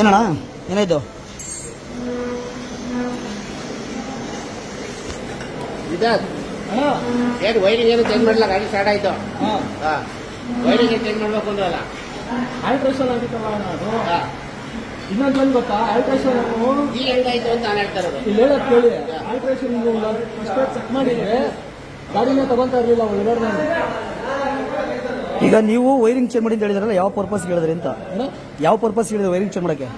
ಏನಣ್ಣ? ಏನಾಯ್ತು? ಇದೆ ಏನು ವೈರಿಂಗ್ ಏನು ಚೇಂಜ್ ಮಾಡಲ್ಲ ಗಾಡಿ ಸ್ಟಾರ್ಟ್ ಆಯ್ತು. ಹಾಂ. ವೈರಿಂಗ್ ಚೇಂಜ್ ಮಾಡ್ಬೇಕು ಅಂದ್ರಲ್ಲ ಆಲ್ಟ್ರೇಷನ್ ಆಗಿತ್ತಲ್ಲ. ಇನ್ನೊಂದು ಬಂದು ಗೊತ್ತಾ? ಆಲ್ಟ್ರೇಷನ್ ಈಗ ಹೆಂಗಾಯ್ತು ಅಂತ ನಾನು ಹೇಳ್ತಾ ಇರೋದು. ಇಲ್ಲಿ ಹೇಳೋದು ಕೇಳಿ. ಆಲ್ಟ್ರೇಷನ್ ಫಸ್ಟ್ ಚೆಕ್ ಮಾಡಿದ್ರೆ ಗಾಡಿನೇ ತಗೊಂತಾ ಇರಲಿಲ್ಲ ಒಳಗಡೆ ಈಗ ನೀವು ವೈರಿಂಗ್ ಚೇಂಜ್ ಮಾಡಿ ಅಂತ ಹೇಳಿದ್ರಲ್ಲ ಯಾವ ಪರ್ಪಸ್ ಹೇಳಿದ್ರಿ ಅಂತ? ಯಾವ ಪರ್ಪಸ್ ಹೇಳಿದ್ರೆ ವೈರಿಂಗ್ ಚೇಂಜ್ ಮಾಡಕ್ಕೆ?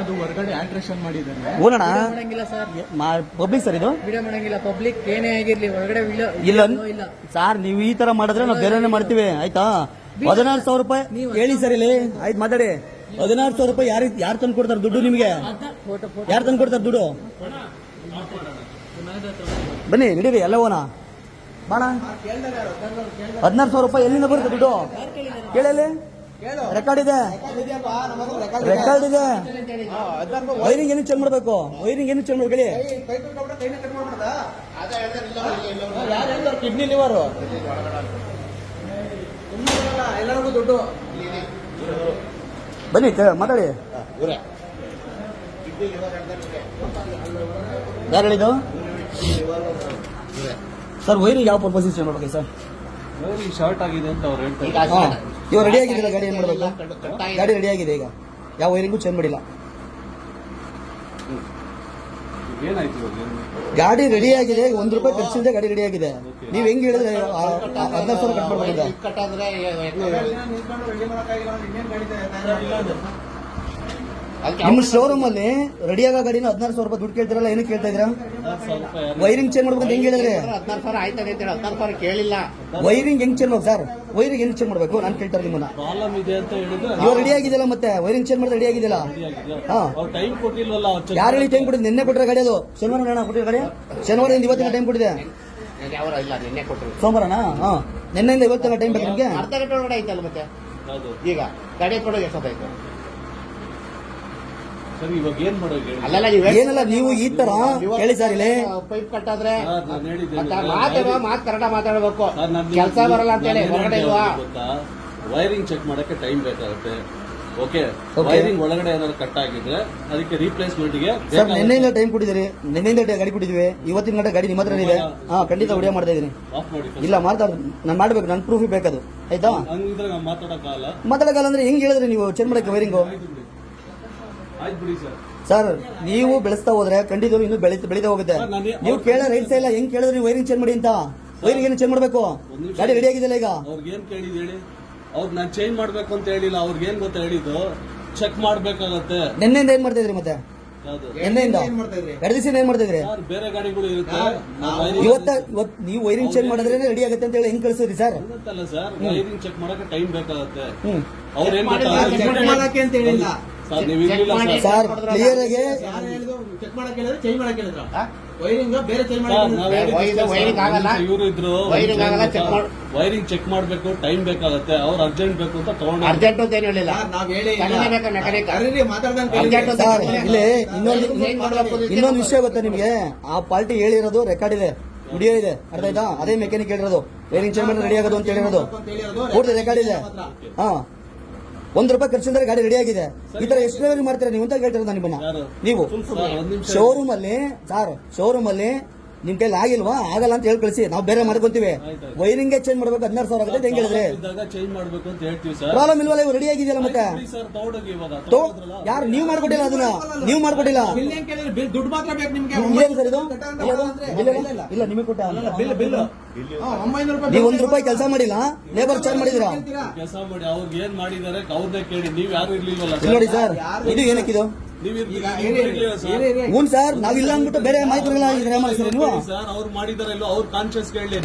ಅದು ಹೊರಗಡೆ ಆಲ್ಟ್ರೇಷನ್ ಮಾಡಿದ್ದಾರೆ. ಓನಣ್ಣ? ಮಾಡಂಗಿಲ್ಲ ಸರ್. ಪಬ್ಲಿಕ್ ಸರ್ ಇದು? ವಿಡಿಯೋ ಮಾಡಂಗಿಲ್ಲ ಪಬ್ಲಿಕ್ ಏನೇ ಆಗಿರ್ಲಿ ಒಳಗಡೆ ವಿಡಿಯೋ ಇಲ್ಲ. ಇಲ್ಲ ಸರ್ ನೀವು ಈ ತರ ಮಾಡಿದ್ರೆ ನಾವು ಬೇರೆನೇ ಮಾಡ್ತೀವಿ ಆಯ್ತಾ? ಹದಿನಾರು ಸಾವಿರ ರೂಪಾಯಿ ಹೇಳಿ ಸರ್ ಇಲ್ಲಿ. ಆಯ್ತು ಮಾತಾಡಿ. ಹದಿನಾರು ಸಾವಿರ ರೂಪಾಯಿ ಯಾರು ಯಾರು ತಂದು ಕೊಡ್ತಾರೆ ದುಡ್ಡು ನಿಮಗೆ? ಯಾರು ತಂದು ಕೊಡ್ತಾರೆ ದುಡ್ಡು? ಬನ್ನಿ ನಡೀರಿ ಎಲ್ಲ ಹೋಗೋಣ ಬಾಣ. ಹದಿನಾರು ಸಾವಿರ ರೂಪಾಯಿ ಎಲ್ಲಿಂದ ಬರುತ್ತೆ ದುಡ್ಡು? ಕೇಳಲಿ ರೆಕಾರ್ಡ್ ಇದೆ. ರೆಕಾರ್ಡ್ ಇದೆ. ವೈರಿಂಗ್ ಏನು ಚೆಕ್ ಮಾಡಬೇಕು? ವೈರಿಂಗ್ ಏನು ಚೆಕ್ ಮಾಡ್ಬೇಕು ಕಿಡ್ನಿ ಲಿವರ್ ದುಡ್ಡು ಬನ್ನಿ ಮಾತಾಡಿ. ಯಾರು ಹೇಳಿದ್ದು? ಸರ್ ವೈರ್ ಯಾವ ಪರ್ಪಸ್ ಚೆಕ್ ಮಾಡ್ಬೇಕು ಸರ್ ಶಾರ್ಟ್ ಆಗಿದೆ ಅಂತ ಅವ್ರು ಹೇಳ್ತಾರೆ ಈಗ ಇವಾಗ ರೆಡಿ ಆಗಿದೆ ಗಾಡಿ ಏನು ಮಾಡಬೇಕು? ಗಾಡಿ ರೆಡಿ ಆಗಿದೆ ಈಗ. ಯಾವ ವೈರಿಂಗು ಚೇಂಜ್ ಮಾಡಿಲ್ಲ. ಏನಾಯ್ತು ಗಾಡಿ ರೆಡಿ ಆಗಿದೆ ಒಂದ್ ರೂಪಾಯಿ ಖರ್ಚಿಲ್ಲದೆ ಗಾಡಿ ರೆಡಿ ಆಗಿದೆ. ನೀವ್ ಹೆಂಗ್ ಹೇಳಿದ್ರೆ ಹದಿನಾರು ಸಾವಿರ ಕಟ್ ಅದಕ್ಕೆ ನಿಮ್ಮ ಶೋರೂಮ್ ಅಲ್ಲಿ ರೆಡಿ ಆಗೋ ಗಾಡಿನ ಹದಿನಾರು ಸಾವಿರ ರೂಪಾಯಿ ದುಡ್ಡು ಕೇಳ್ತಿರಲ್ಲ ಏನಕ್ಕೆ ಕೇಳ್ತಾ ಇದ್ರ ವೈರಿಂಗ್ ಚೇಂಜ್ ಮಾಡ್ಬೇಕು ಅಂತ ಹೆಂಗ್ ಹೇಳಿದ್ರೆ? ಹದಿನಾರು ಸಾವಿರ ಅಂತ ಅಂತೇಳಿ ಹದಿನಾರು ಸಾವಿರ ಕೇಳಿಲ್ಲ. ವೈರಿಂಗ್ ಹೆಂಗ್ ಚೇಂಜ್ ಮಾಡ್ಬೇಕು ಸರ್ ವೈರಿಂಗ್ ಹೆಂಗ್ ಚೇಂಜ್ ಮಾಡ್ಬೇಕು? ನಾನು ಕೇಳ್ತಾರೆ ನಿಮ್ಮನ್ನ. ಪ್ರಾಬ್ಲಮ್ ಇದೆ ಅಂತ ಹೇಳಿದ್ರೆ ಇವಾಗ ರೆಡಿ ಆಗಿದೆಯಲ್ಲ ಮತ್ತೆ? ವೈರಿಂಗ್ ಚೇಂಜ್ ಮಾಡಿದ್ರೆ ರೆಡಿ ಆಗಿದೆಯಲ್ಲ? ಹಾ. ಟೈಮ್ ಕೊಟ್ಟಿಲ್ವಲ್ಲ ಯಾರು ಹೇಳಿ ಟೈಮ್ ಕೊಟ್ಟಿದ್ದು? ನಿನ್ನೆ ಕೊಟ್ಟರೆ ಗಾಡಿ ಅದು. ಶನಿವಾರ ನಾನು ಕೊಟ್ಟಿರೋ ಗಾಡಿ? ಶನಿವಾರದಿಂದ ಇವತ್ತಿನ ಟೈಮ್ ಕೊಟ್ಟಿದೆ ಸೋಮವಾರನಾ? ಹಾ. ನಿನ್ನೆಯಿಂದ ಇವತ್ತಿನ ಟೈಮ್ ಬೇಕು ನಿಮಗೆ? ಅರ್ಧ ಗಂಟೆ ಒಳಗಡೆ ಆಯ್ತಲ್ಲ ಮತ್ತೆ? ಈಗ ಗಾಡಿ ಕೊಡೋದು ಎಷ್ಟೊತ್ತಾಯ್ತು? ಸರಿ ಇವಾಗ ಏನ್ ಮಾಡೋದು ಹೇಳಿ? ಅಲ್ಲೆಲ್ಲ ನೀವು ಏನಲ್ಲ ನೀವು ಈ ತರ ಹೇಳಿ ಸರ್ ಇಲ್ಲಿ. ಪೈಪ್ ಕಟ್ ಆದ್ರೆ ನಾನ್ ಹೇಳಿದ್ದೇನೆ. ಮತ್ತೆ ಮಾತಾಡುವ ಮಾತು ಕರೆಕ್ಟ್ ಮಾತಾಡಬೇಕು. ಸರ್, ನಾನ್ ನಿಮ್ಗೆ ಕೆಲಸ ಬರಲ್ಲ ನಾನ್ ಏನ್ ಹೊರಗಡೆ ಇಲ್ವಾ? ಗೊತ್ತಾ? ವೈರಿಂಗ್ ಚೆಕ್ ಮಾಡಕ್ಕೆ ಟೈಮ್ ಬೇಕಾಗುತ್ತೆ. Okay Okay. ವೈರಿಂಗ್ ಒಳಗಡೆ ಏನಾದ್ರು ಕಟ್ ಆಗಿದ್ರೆ ಅದಕ್ಕೆ ರೀಪ್ಲೇಸ್ಮೆಂಟ್ಗೆ ಸರ್ ನಿನ್ನೆಯಿಂದ ಟೈಮ್ ಕೊಟ್ಟಿದ್ದೀರಿ ನಿನ್ನೆಯಿಂದ ಗಾಡಿ ಕೊಟ್ಟಿದ್ವಿ ಇವತ್ತಿನ ಗಂಟೆ ಗಾಡಿ ನಿಮ್ಮ ಹತ್ರ ಇದೆ. ಹಾ ಖಂಡಿತ ವಿಡಿಯೋ ಮಾಡ್ತಾ ಇದೀನಿ ಆಫ್ ಮಾಡಿ first. ಇಲ್ಲ ಮಾಡ್ತಾ ನಾನು ಮಾಡ್ಬೇಕು. ನನ್ ಪ್ರೂಫ್ ಬೇಕದು ಆಯ್ತಾ? ಹಂಗಿದ್ರೆ ನಾವು ಮಾತಾಡಕ್ಕಾಗಲ್ಲ. ಮಾತಾಡೋಕ್ಕಲ್ಲ ಅಂದ್ರೆ ಹೆಂಗ್ ಹೇಳಿದ್ರಿ ನೀವು? ಚೇಂಜ್ ಮಾಡಕ್ಕೆ ವೈರಿಂಗು ಆಯ್ತು ಬಿಡಿ ಆಯ್ತು ಬಿಡಿ ಸರ್. ಸರ್ ನೀವು ಬೆಳೆಸ್ತಾ ಹೋದ್ರೆ ಖಂಡಿತ ಇನ್ನು ಬೆಳೀತಾ ಬೆಳೀತಾ ಹೋಗುತ್ತೆ. ನೀವು ಕೇಳೋ ರೈಟ್ಸ್ ಇಲ್ಲ ಹೆಂಗ್ ಕೇಳಿದ್ರೆ ನೀವು ವೈರಿಂಗ್ ಚೇಂಜ್ ಮಾಡಿ ಅಂತ. ವೈರಿಂಗ್ ಏನು ಚೇಂಜ್ ಮಾಡ್ಬೇಕು. ಗಾಡಿ ರೆಡಿ ಆಗಿದೆಯಲ್ಲ ಈಗ? ಅವ್ರಿಗೆ ಏನು ಕೇಳಿದ್ ಹೇಳಿ? ಅವ್ರು ನಾನು ಚೇಂಜ್ ಮಾಡ್ಬೇಕು ಅಂತ ಹೇಳಿಲ್ಲ ಅವ್ರಿಗೆ ಏನು ಗೊತ್ತಾ ಹೇಳಿದ್ದು? ಚೆಕ್ ಮಾಡ್ಬೇಕಾಗತ್ತೆ. ನಿನ್ನೆಯಿಂದ ಏನ್ ಮಾಡ್ತಾ ಇದ್ರಿ ಮತ್ತೆ? ನಿನ್ನೆಯಿಂದ ಎರಡು ದಿವಸ ಏನ್ ಮಾಡ್ತಾ ಇದ್ರಿ? ಬೇರೆ ಗಾಡಿಗಳು ಇರುತ್ತೆ. ಇವತ್ತ ಇವತ್ ನೀವು ವೈರಿಂಗ್ ಚೇಂಜ್ ಮಾಡಿದ್ರೆ ರೆಡಿ ಆಗುತ್ತೆ ಅಂತ ಹೇಳಿ ಹೆಂಗ್ ಕಳಿಸಿದ್ರಿ ಸರ್ ಅಲ್ಲ ಸರ್ ವೈರಿಂಗ್ ಚೆಕ್ ಮಾಡಕ್ಕೆ ಟೈಮ್ ಬೇಕಾಗತ್ತೆ. ಅವ್ರ ಏನ್ ಮಾಡಕ್ಕೆ ಅಂತ ಹೇಳಿಲ್ಲ. ಸರ್ ನೀವು ಸರ್ ಕ್ಲಿಯರ್ ಆಗಿ ಚೆಕ್ ಮಾಡಕ್ ಹೇಳಿದ್ರು ಚೇಂಜ್ ಮಾಡಕ್ ಹೇಳಿದ್ರ. ಹಾ? ವೈರಿಂಗ್ ಬೇರೆ ಚೇಂಜ್. ಇವ್ರು ಇದ್ರು ವೈರಿಂಗ್ ಆಗಲ್ಲ, ಚೆಕ್ ಮಾಡ್- ವೈರಿಂಗ್ ಚೆಕ್ ಮಾಡಬೇಕು ಟೈಮ್ ಬೇಕಾಗುತ್ತೆ. ಅವ್ರು ಅರ್ಜೆಂಟ್ ಬೇಕು ಅಂತ ತಗೊಂಡು ಅರ್ಜೆಂಟ್ ಅಂತ ಏನು ಹೇಳಿಲ್ಲ. ನಾವ್ ಹೇಳಿ. ಇಲ್ಲಿ. ಇನ್ನೊಂದು ವಿಷಯ ಗೊತ್ತಾ ನಿಮ್ಗೆ? ಆ ಪಾರ್ಟಿ ಹೇಳಿರೋದು ರೆಕಾರ್ಡ್ ಇದೆ. ವಿಡಿಯೋ ಇದೆ. ಅರ್ಥ ಆಯ್ತಾ? ಅದೇ ಮೆಕ್ಯಾನಿಕ್ ಹೇಳಿರೋದು. ವೈರಿಂಗ್ ಚೇಂಜ್ ಮಾಡಿದ್ರೆ ರೆಡಿ ಆಗೋದು ಅಂತ ಹೇಳಿರೋದು. ಅಂತ ಹೇಳಿರೋದು ಪೂರ್ತಿ ರೆಕಾರ್ಡ್ ಇದೆ. ಹಾ. ಒಂದ್ ರೂಪಾಯಿ ಖರ್ಚಿಂದ ಗಾಡಿ ರೆಡಿ ಆಗಿದೆ. ಈ ತರ ಎಷ್ಟು ಡೆಲಿವರಿ ಮಾಡ್ತೀರಾ ನೀವು? ಅಂತ ಕೇಳ್ತಿರೋದು ನಾನು ನಿಮ್ಮನ್ನ. ನೀವು ಶೋರೂಮ್ ಅಲ್ಲಿ ಸಾರ್ ಶೋರೂಮ್ ಅಲ್ಲಿ ನಿಮ್ ಕೈಲಿ ಆಗಿಲ್ವಾ? ಆಗಲ್ಲ ಅಂತ ಹೇಳಿ ಕಳಿಸಿ. ನಾವು ಬೇರೆ ಮಾಡ್ಕೊಂತೀವಿ. ವೈರಿಂಗ್ ಚೇಂಜ್ ಮಾಡ್ಬೇಕು ಹದಿನಾರು ಸಾವಿರ ಆಗುತ್ತೆ. ಅಂತ ಹೆಂಗ್ ಹೇಳಿದ್ರೆ? ಇದ್ದಾಗ ಚೇಂಜ್ ಮಾಡ್ಬೇಕು ಅಂತ ಹೇಳ್ತೀವಿ ಸರ್ ಪ್ರಾಬ್ಲಮ್ ಇಲ್ವಲ್ಲ ಇವ್ ರೆಡಿ ಆಗಿದೆಯಲ್ಲ ಮತ್ತೆ? ಸರ್ ತಗೊಂಡೋಗಿ ಇವಾಗ. ಯಾರು ನೀವು ಮಾಡ್ಕೊಟ್ಟಿಲ್ಲ ಅದನ್ನ? ನೀವು ಮಾಡ್ಕೊಟ್ಟಿಲ್ಲ? ಬಿಲ್ ಹೆಂಗ್ ಕೇಳಿದ್ರೆ? ಬಿಲ್ ದುಡ್ಡು ಮಾತ್ರ ಬೇಕು ನಿಮ್ಗೆ. ಸರ್ ಇದು ಇಲ್ಲ ನಿಮಗೆ ಕೊಟ್ಟ. Bill bill. ಒಂಬೈನೂರು ರೂಪಾಯಿ ನೀವು ಒಂದ್ ರೂಪಾಯಿ ಕೆಲಸ ಮಾಡಿಲ್ಲ? ಲೇಬರ್ ಚಾರ್ಜ್ ಮಾಡಿದ್ರ? ಕೆಲಸ ಮಾಡಿ ಅವ್ರಿಗೆ ಏನ್ ಮಾಡಿದಾರೆ ಅವ್ರನ್ನೇ ಕೇಳಿ. ನೀವ್ ಯಾರು ಇರ್ಲಿಲ್ವಲ್ಲ ನೋಡಿ ಸರ್ ಇದು ಏನಕ್ಕಿದು? ಹ್ಞೂ ಸರ್ ನಾವಿಲ್ಲ ಅಂದ್ಬಿಟ್ಟು ಬೇರೆ ಮಾಹಿತಿಗಳನ್ನ ಇದ್ರೆ ಮಾಡ್ತೀರಿ ನೀವು ಸರ್ ಅವ್ರು ಮಾಡಿದಾರೆ ಕಾನ್ಶಿಯಸ್ ಕೇಳಲಿ?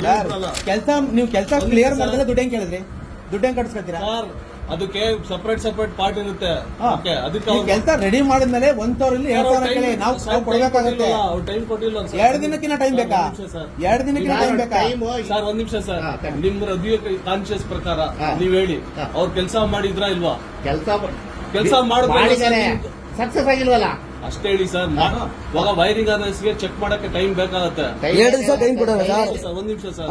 ಕೆಲ್ಸ ನೀವು ಕೆಲಸ ಕ್ಲಿಯರ್ ಮಾಡಿದ್ರೆ ದುಡ್ಡು ಹೆಂಗ್ ಕೇಳಿದ್ರಿ ದುಡ್ಡು ಹೆಂಗ್ ಕಟ್ಸ್ಕೊತೀರಾ ಸರ್ ಅದಕ್ಕೆ ಸಪರೇಟ್ ಸಪರೇಟ್ ಪಾರ್ಟ್ ಇರುತ್ತೆ. ಓಕೆ ಅದಕ್ಕೆ ನೀವು ಕೆಲಸ ರೆಡಿ ಮಾಡಿದ್ಮೇಲೆ ಒಂದ್ ಸಾವಿರ ಇಲ್ಲಿ ಎರಡ್ ಸಾವಿರ ಕೇಳಿ ನಾವು ನಾವು ಕೊಡ್ಬೇಕಾಗತ್ತೆ ಟೈಮ್ ಕೊಟ್ಟಿಲ್ಲ ಸರ್. ಎರಡು ದಿನಕ್ಕಿನ ಟೈಮ್ ಬೇಕಾ ಎರಡ್ ನಿಮಿಷ ಸರ್. ಎರಡು ದಿನಕ್ಕಿನ ಟೈಮ್ ಬೇಕಾ ಸರ್ ಒಂದ್ ನಿಮಿಷ ಸರ್ ನಿಮ್ಮ ಹೃದಯ ಕಾನ್ಶಿಯಸ್ ಪ್ರಕಾರ. ನೀವ್ ಹೇಳಿ. ಅವ್ರು ಕೆಲಸ ಮಾಡಿದ್ರಾ ಇಲ್ವಾ ಕೆಲಸ ಕೆಲಸ ನೀವು. ಸಕ್ಸಸ್ ಆಗಿಲ್ವಲ್ಲ? ಅಷ್ಟೇ ಹೇಳಿ ಸರ್ ಇವಾಗ ವೈರಿಂಗ್ಗೆ ಚೆಕ್ ಮಾಡಕ್ಕೆ ಟೈಮ್ ಬೇಕಾಗತ್ತೆ. ಎರಡು ದಿವಸ ಟೈಮ್ ಕೊಡೋಣ ಸರ್. ಸರ್, ಒಂದ್ ನಿಮಿಷ ಸರ್.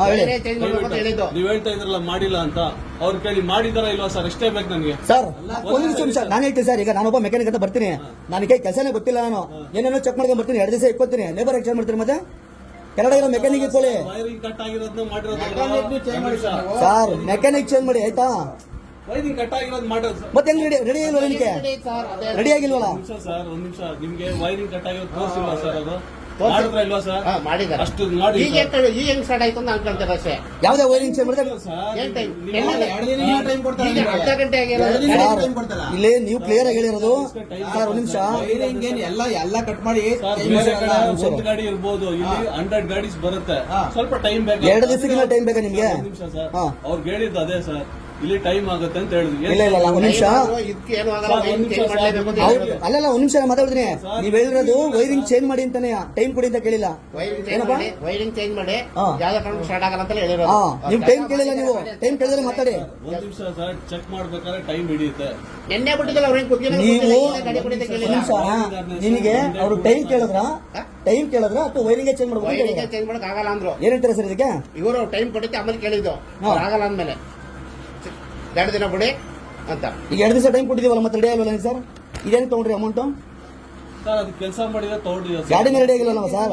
ನೀವ್ ಹೇಳ್ತಾ ಇದ್ರಲ್ಲ ಮಾಡಿಲ್ಲ ಅಂತ ಅವ್ರ ಕೇಳಿ ಮಾಡಿದಾರ ಇಲ್ವಾ ಸರ್? ಅಷ್ಟೇ ಬೇಕು ನನಗೆ. ಸರ್ ಒಂದ್ ನಿಮಿಷ ನಿಮಿಷ. ನಾನು ಹೇಳ್ತೀನಿ ಸರ್ ಈಗ ನಾನೊಬ್ಬ ಮೆಕ್ಯಾನಿಕ್ ಅಂತ ಬರ್ತೀನಿ. ನನಗೆ ಕೆಲಸನೇ ಗೊತ್ತಿಲ್ಲ ನಾನು. ಏನೇನೋ ಚೆಕ್ ಮಾಡ್ಕೊಂಡು ಬರ್ತೀನಿ. ಎರಡು ದಿವಸ ಇಕ್ಕೋತೀನಿ ಲೇಬರ್ ಎಕ್ಸ್ಚೇಂಜ್ ಮಾಡ್ತೀನಿ ಮತ್ತೆ? ಕೆಳಗಡೆ ಇರೋ ಮೆಕ್ಯಾನಿಕ್ ಇಟ್ಕೊಳ್ಳಿ ಸರ್. ಸರ್ ಮೆಕ್ಯಾನಿಕ್ ಚೇಂಜ್ ಮಾಡಿ ಆಯ್ತಾ? ವೈರಿಂಗ್ ಕಟ್ ಆಗಿರೋದು ಮಾಡೋದು ಸರ್. ಮತ್ತೆ ಹೆಂಗ್ ರೆಡಿ ರೆಡಿ ಆಗಿಲ್ವ ನಿನಗೆ ಸರ್ ಅದೇ ರೆಡಿ ಆಗಿಲ್ವಲ್ಲ? ಒಂದ್ ನಿಮಿಷ ಸರ್ ಒಂದ್ ನಿಮಿಷ. ನಿಮ್ಗೆ ವೈರಿಂಗ್ ಕಟ್ ಆಗಿರೋದು ತೋರಿಸಿಲ್ಲ ಸರ್ ಅದು? ತೋರ್ಸಿ- ಮಾಡಿದ್ರ ಇಲ್ವಾ ಸರ್? ಹಾ, ಮಾಡಿದ್ದಾರೆ. ಅಷ್ಟು ಮಾಡಿ ಈಗ ಸರ್. ಈಗ ಹೆಂಗ್ ಸ್ಟಾರ್ಟ್ ಆಯ್ತು ಅಂತ ಅನ್ಕೊಂತಾರೆ ಅಷ್ಟೇ ಯಾವ್ದೇ ವೈರಿಂಗ್ ಚೇಂಜ್ ಮಾಡಿದ್ರೆ ಸರ್, ಏನ್ ಟೈಮ್ ನೀವು- ಎರಡು ದಿನ ಟೈಮ್ ಕೊಡ್ತಾರೆ ಈಗ ನಿಮ್ಗೆ. ಅರ್ಧ ಗಂಟೆ ಆಗಿರೋದು ಎರಡು ದಿನ ಸರ್, ಟೈಮ್ ಕೊಡ್ತಾರ. ಇಲ್ಲಿ ನೀವು ಕ್ಲಿಯರ್ ಆಗಿ ಹೇಳಿರೋದು. ಸರ್ ಒಂದ್ ನಿಮಿಷ. ವೈರಿಂಗ್ ಏನ್ ಎಲ್ಲ ಎಲ್ಲ ಕಟ್ ಮಾಡಿ ಸರ್, change ಬೇರೆ ಮಾಡಲ್ಲ. ಕಡೆ ಒಂದು ಗಾಡಿ ಇರ್ಬೋದು ಇಲ್ಲಿ ಹಂಡ್ರೆಡ್ ಗಾಡೀಸ್ ಬರುತ್ತೆ. ಹಾ. ಸ್ವಲ್ಪ ಟೈಮ್ ಬೇಕು ಎರಡು ದಿವಸಕ್ಕಿಂತ ಟೈಮ್ ಬೇಕಾ ನಿಮ್ಗೆ? ಅವ್ರು ನಿಮಿಷ ಸರ್. ಹಾ. ಅವ್ರಿಗೆ ಹೇಳಿದ್ದು ಅದೇ ಸರ್. ಇಲ್ಲಿ ಟೈಮ್ ಆಗುತ್ತೆ ಅಂತ ಹೇಳಿದ್ವಿ. ಇಲ್ಲ ಇಲ್ಲ ಇಲ್ಲ ಒಂದ್ ನಿಮಿಷ. ಇದಕ್ಕೆ ಏನು ಆಗಲ್ಲ ವೈರಿಂಗ್ ಚೇಂಜ್ ಮಾಡಲೇಬೇಕು ಹೇಳಿದ್ರು. ಅಲ್ಲಲ್ಲ ಒಂದ್ ನಿಮಿಷ ಮಾತಾಡ್ತೀನಿ. ನೀವ್ ಹೇಳಿರೋದು ವೈರಿಂಗ್ ಚೇಂಜ್ ಮಾಡಿ ಅಂತಾನೆ ಟೈಮ್ ಕೊಡಿ ಅಂತ ಕೇಳಿಲ್ಲ. ವೈರಿಂಗ್ ಚೇಂಜ್ ಮಾಡಿ ವೈರಿಂಗ್ ಚೇಂಜ್ ಮಾಡಿ. ಯಾವ್ದೇ ಕಾರಣಕ್ಕೂ ಸ್ಟಾರ್ಟ್ ಆಗಲ್ಲ ಅಂತ ಹೇಳಿರೋದು. ನೀವು ಟೈಮ್ ಕೇಳಿಲ್ಲ ನೀವು. ಟೈಮ್ ಕೇಳಿದ್ರೆ ಮಾತಾಡಿ. ಒಂದ್ ನಿಮಿಷ ಸರ್ ಚೆಕ್ ಮಾಡ್ಬೇಕಾದ್ರೆ ಟೈಮ್ ಹಿಡಿಯುತ್ತೆ. ಎಣ್ಣೆ ಬಿಟ್ಟಿದ್ದಲ್ಲ ನಿಮಿಷ ನಿನಗೆ ಅವ್ರು ಟೈಮ್ ಕೇಳಿದ್ರ? ಟೈಮ್ ಕೇಳಿದ್ರ ಅಥವಾ ವೈರಿಂಗ್ ಚೇಂಜ್ ಮಾಡ್ಬೇಕು ಚೇಂಜ್ ಮಾಡಕ್ ಆಗಲ್ಲ ಅಂದ್ರು. ಏನ್ ಹೇಳ್ತಾರೆ ಸರ್ ಇದಕ್ಕೆ? ಇವರು ಟೈಮ್ ಕೊಟ್ಟಿದ್ದೆ ಆಮೇಲೆ ಕೇಳಿದ್ದು. ಆಗಲ್ಲ ಅಂದ್ಮೇಲೆ. ಎರಡು ದಿನ ಬಿಡಿ ಅಂತ. ಈಗ ಎರಡು ದಿವಸ ಟೈಮ್ ಕೊಟ್ಟಿದ್ದೀವಲ್ಲ ಮತ್ತೆ ರೆಡಿ ಆಗಿಲ್ಲ ಸರ್? ಇದೇನು ತಗೊಂಡ್ರಿ ಅಮೌಂಟು ಸರ್ ಅದು ಕೆಲಸ ಮಾಡಿದ್ರೆ ತಗೊಂಡಿದ್ದೀವಿ ಸರ್. ಗಾಡಿನ ರೆಡಿ ಆಗಿಲ್ಲ ಸರ್?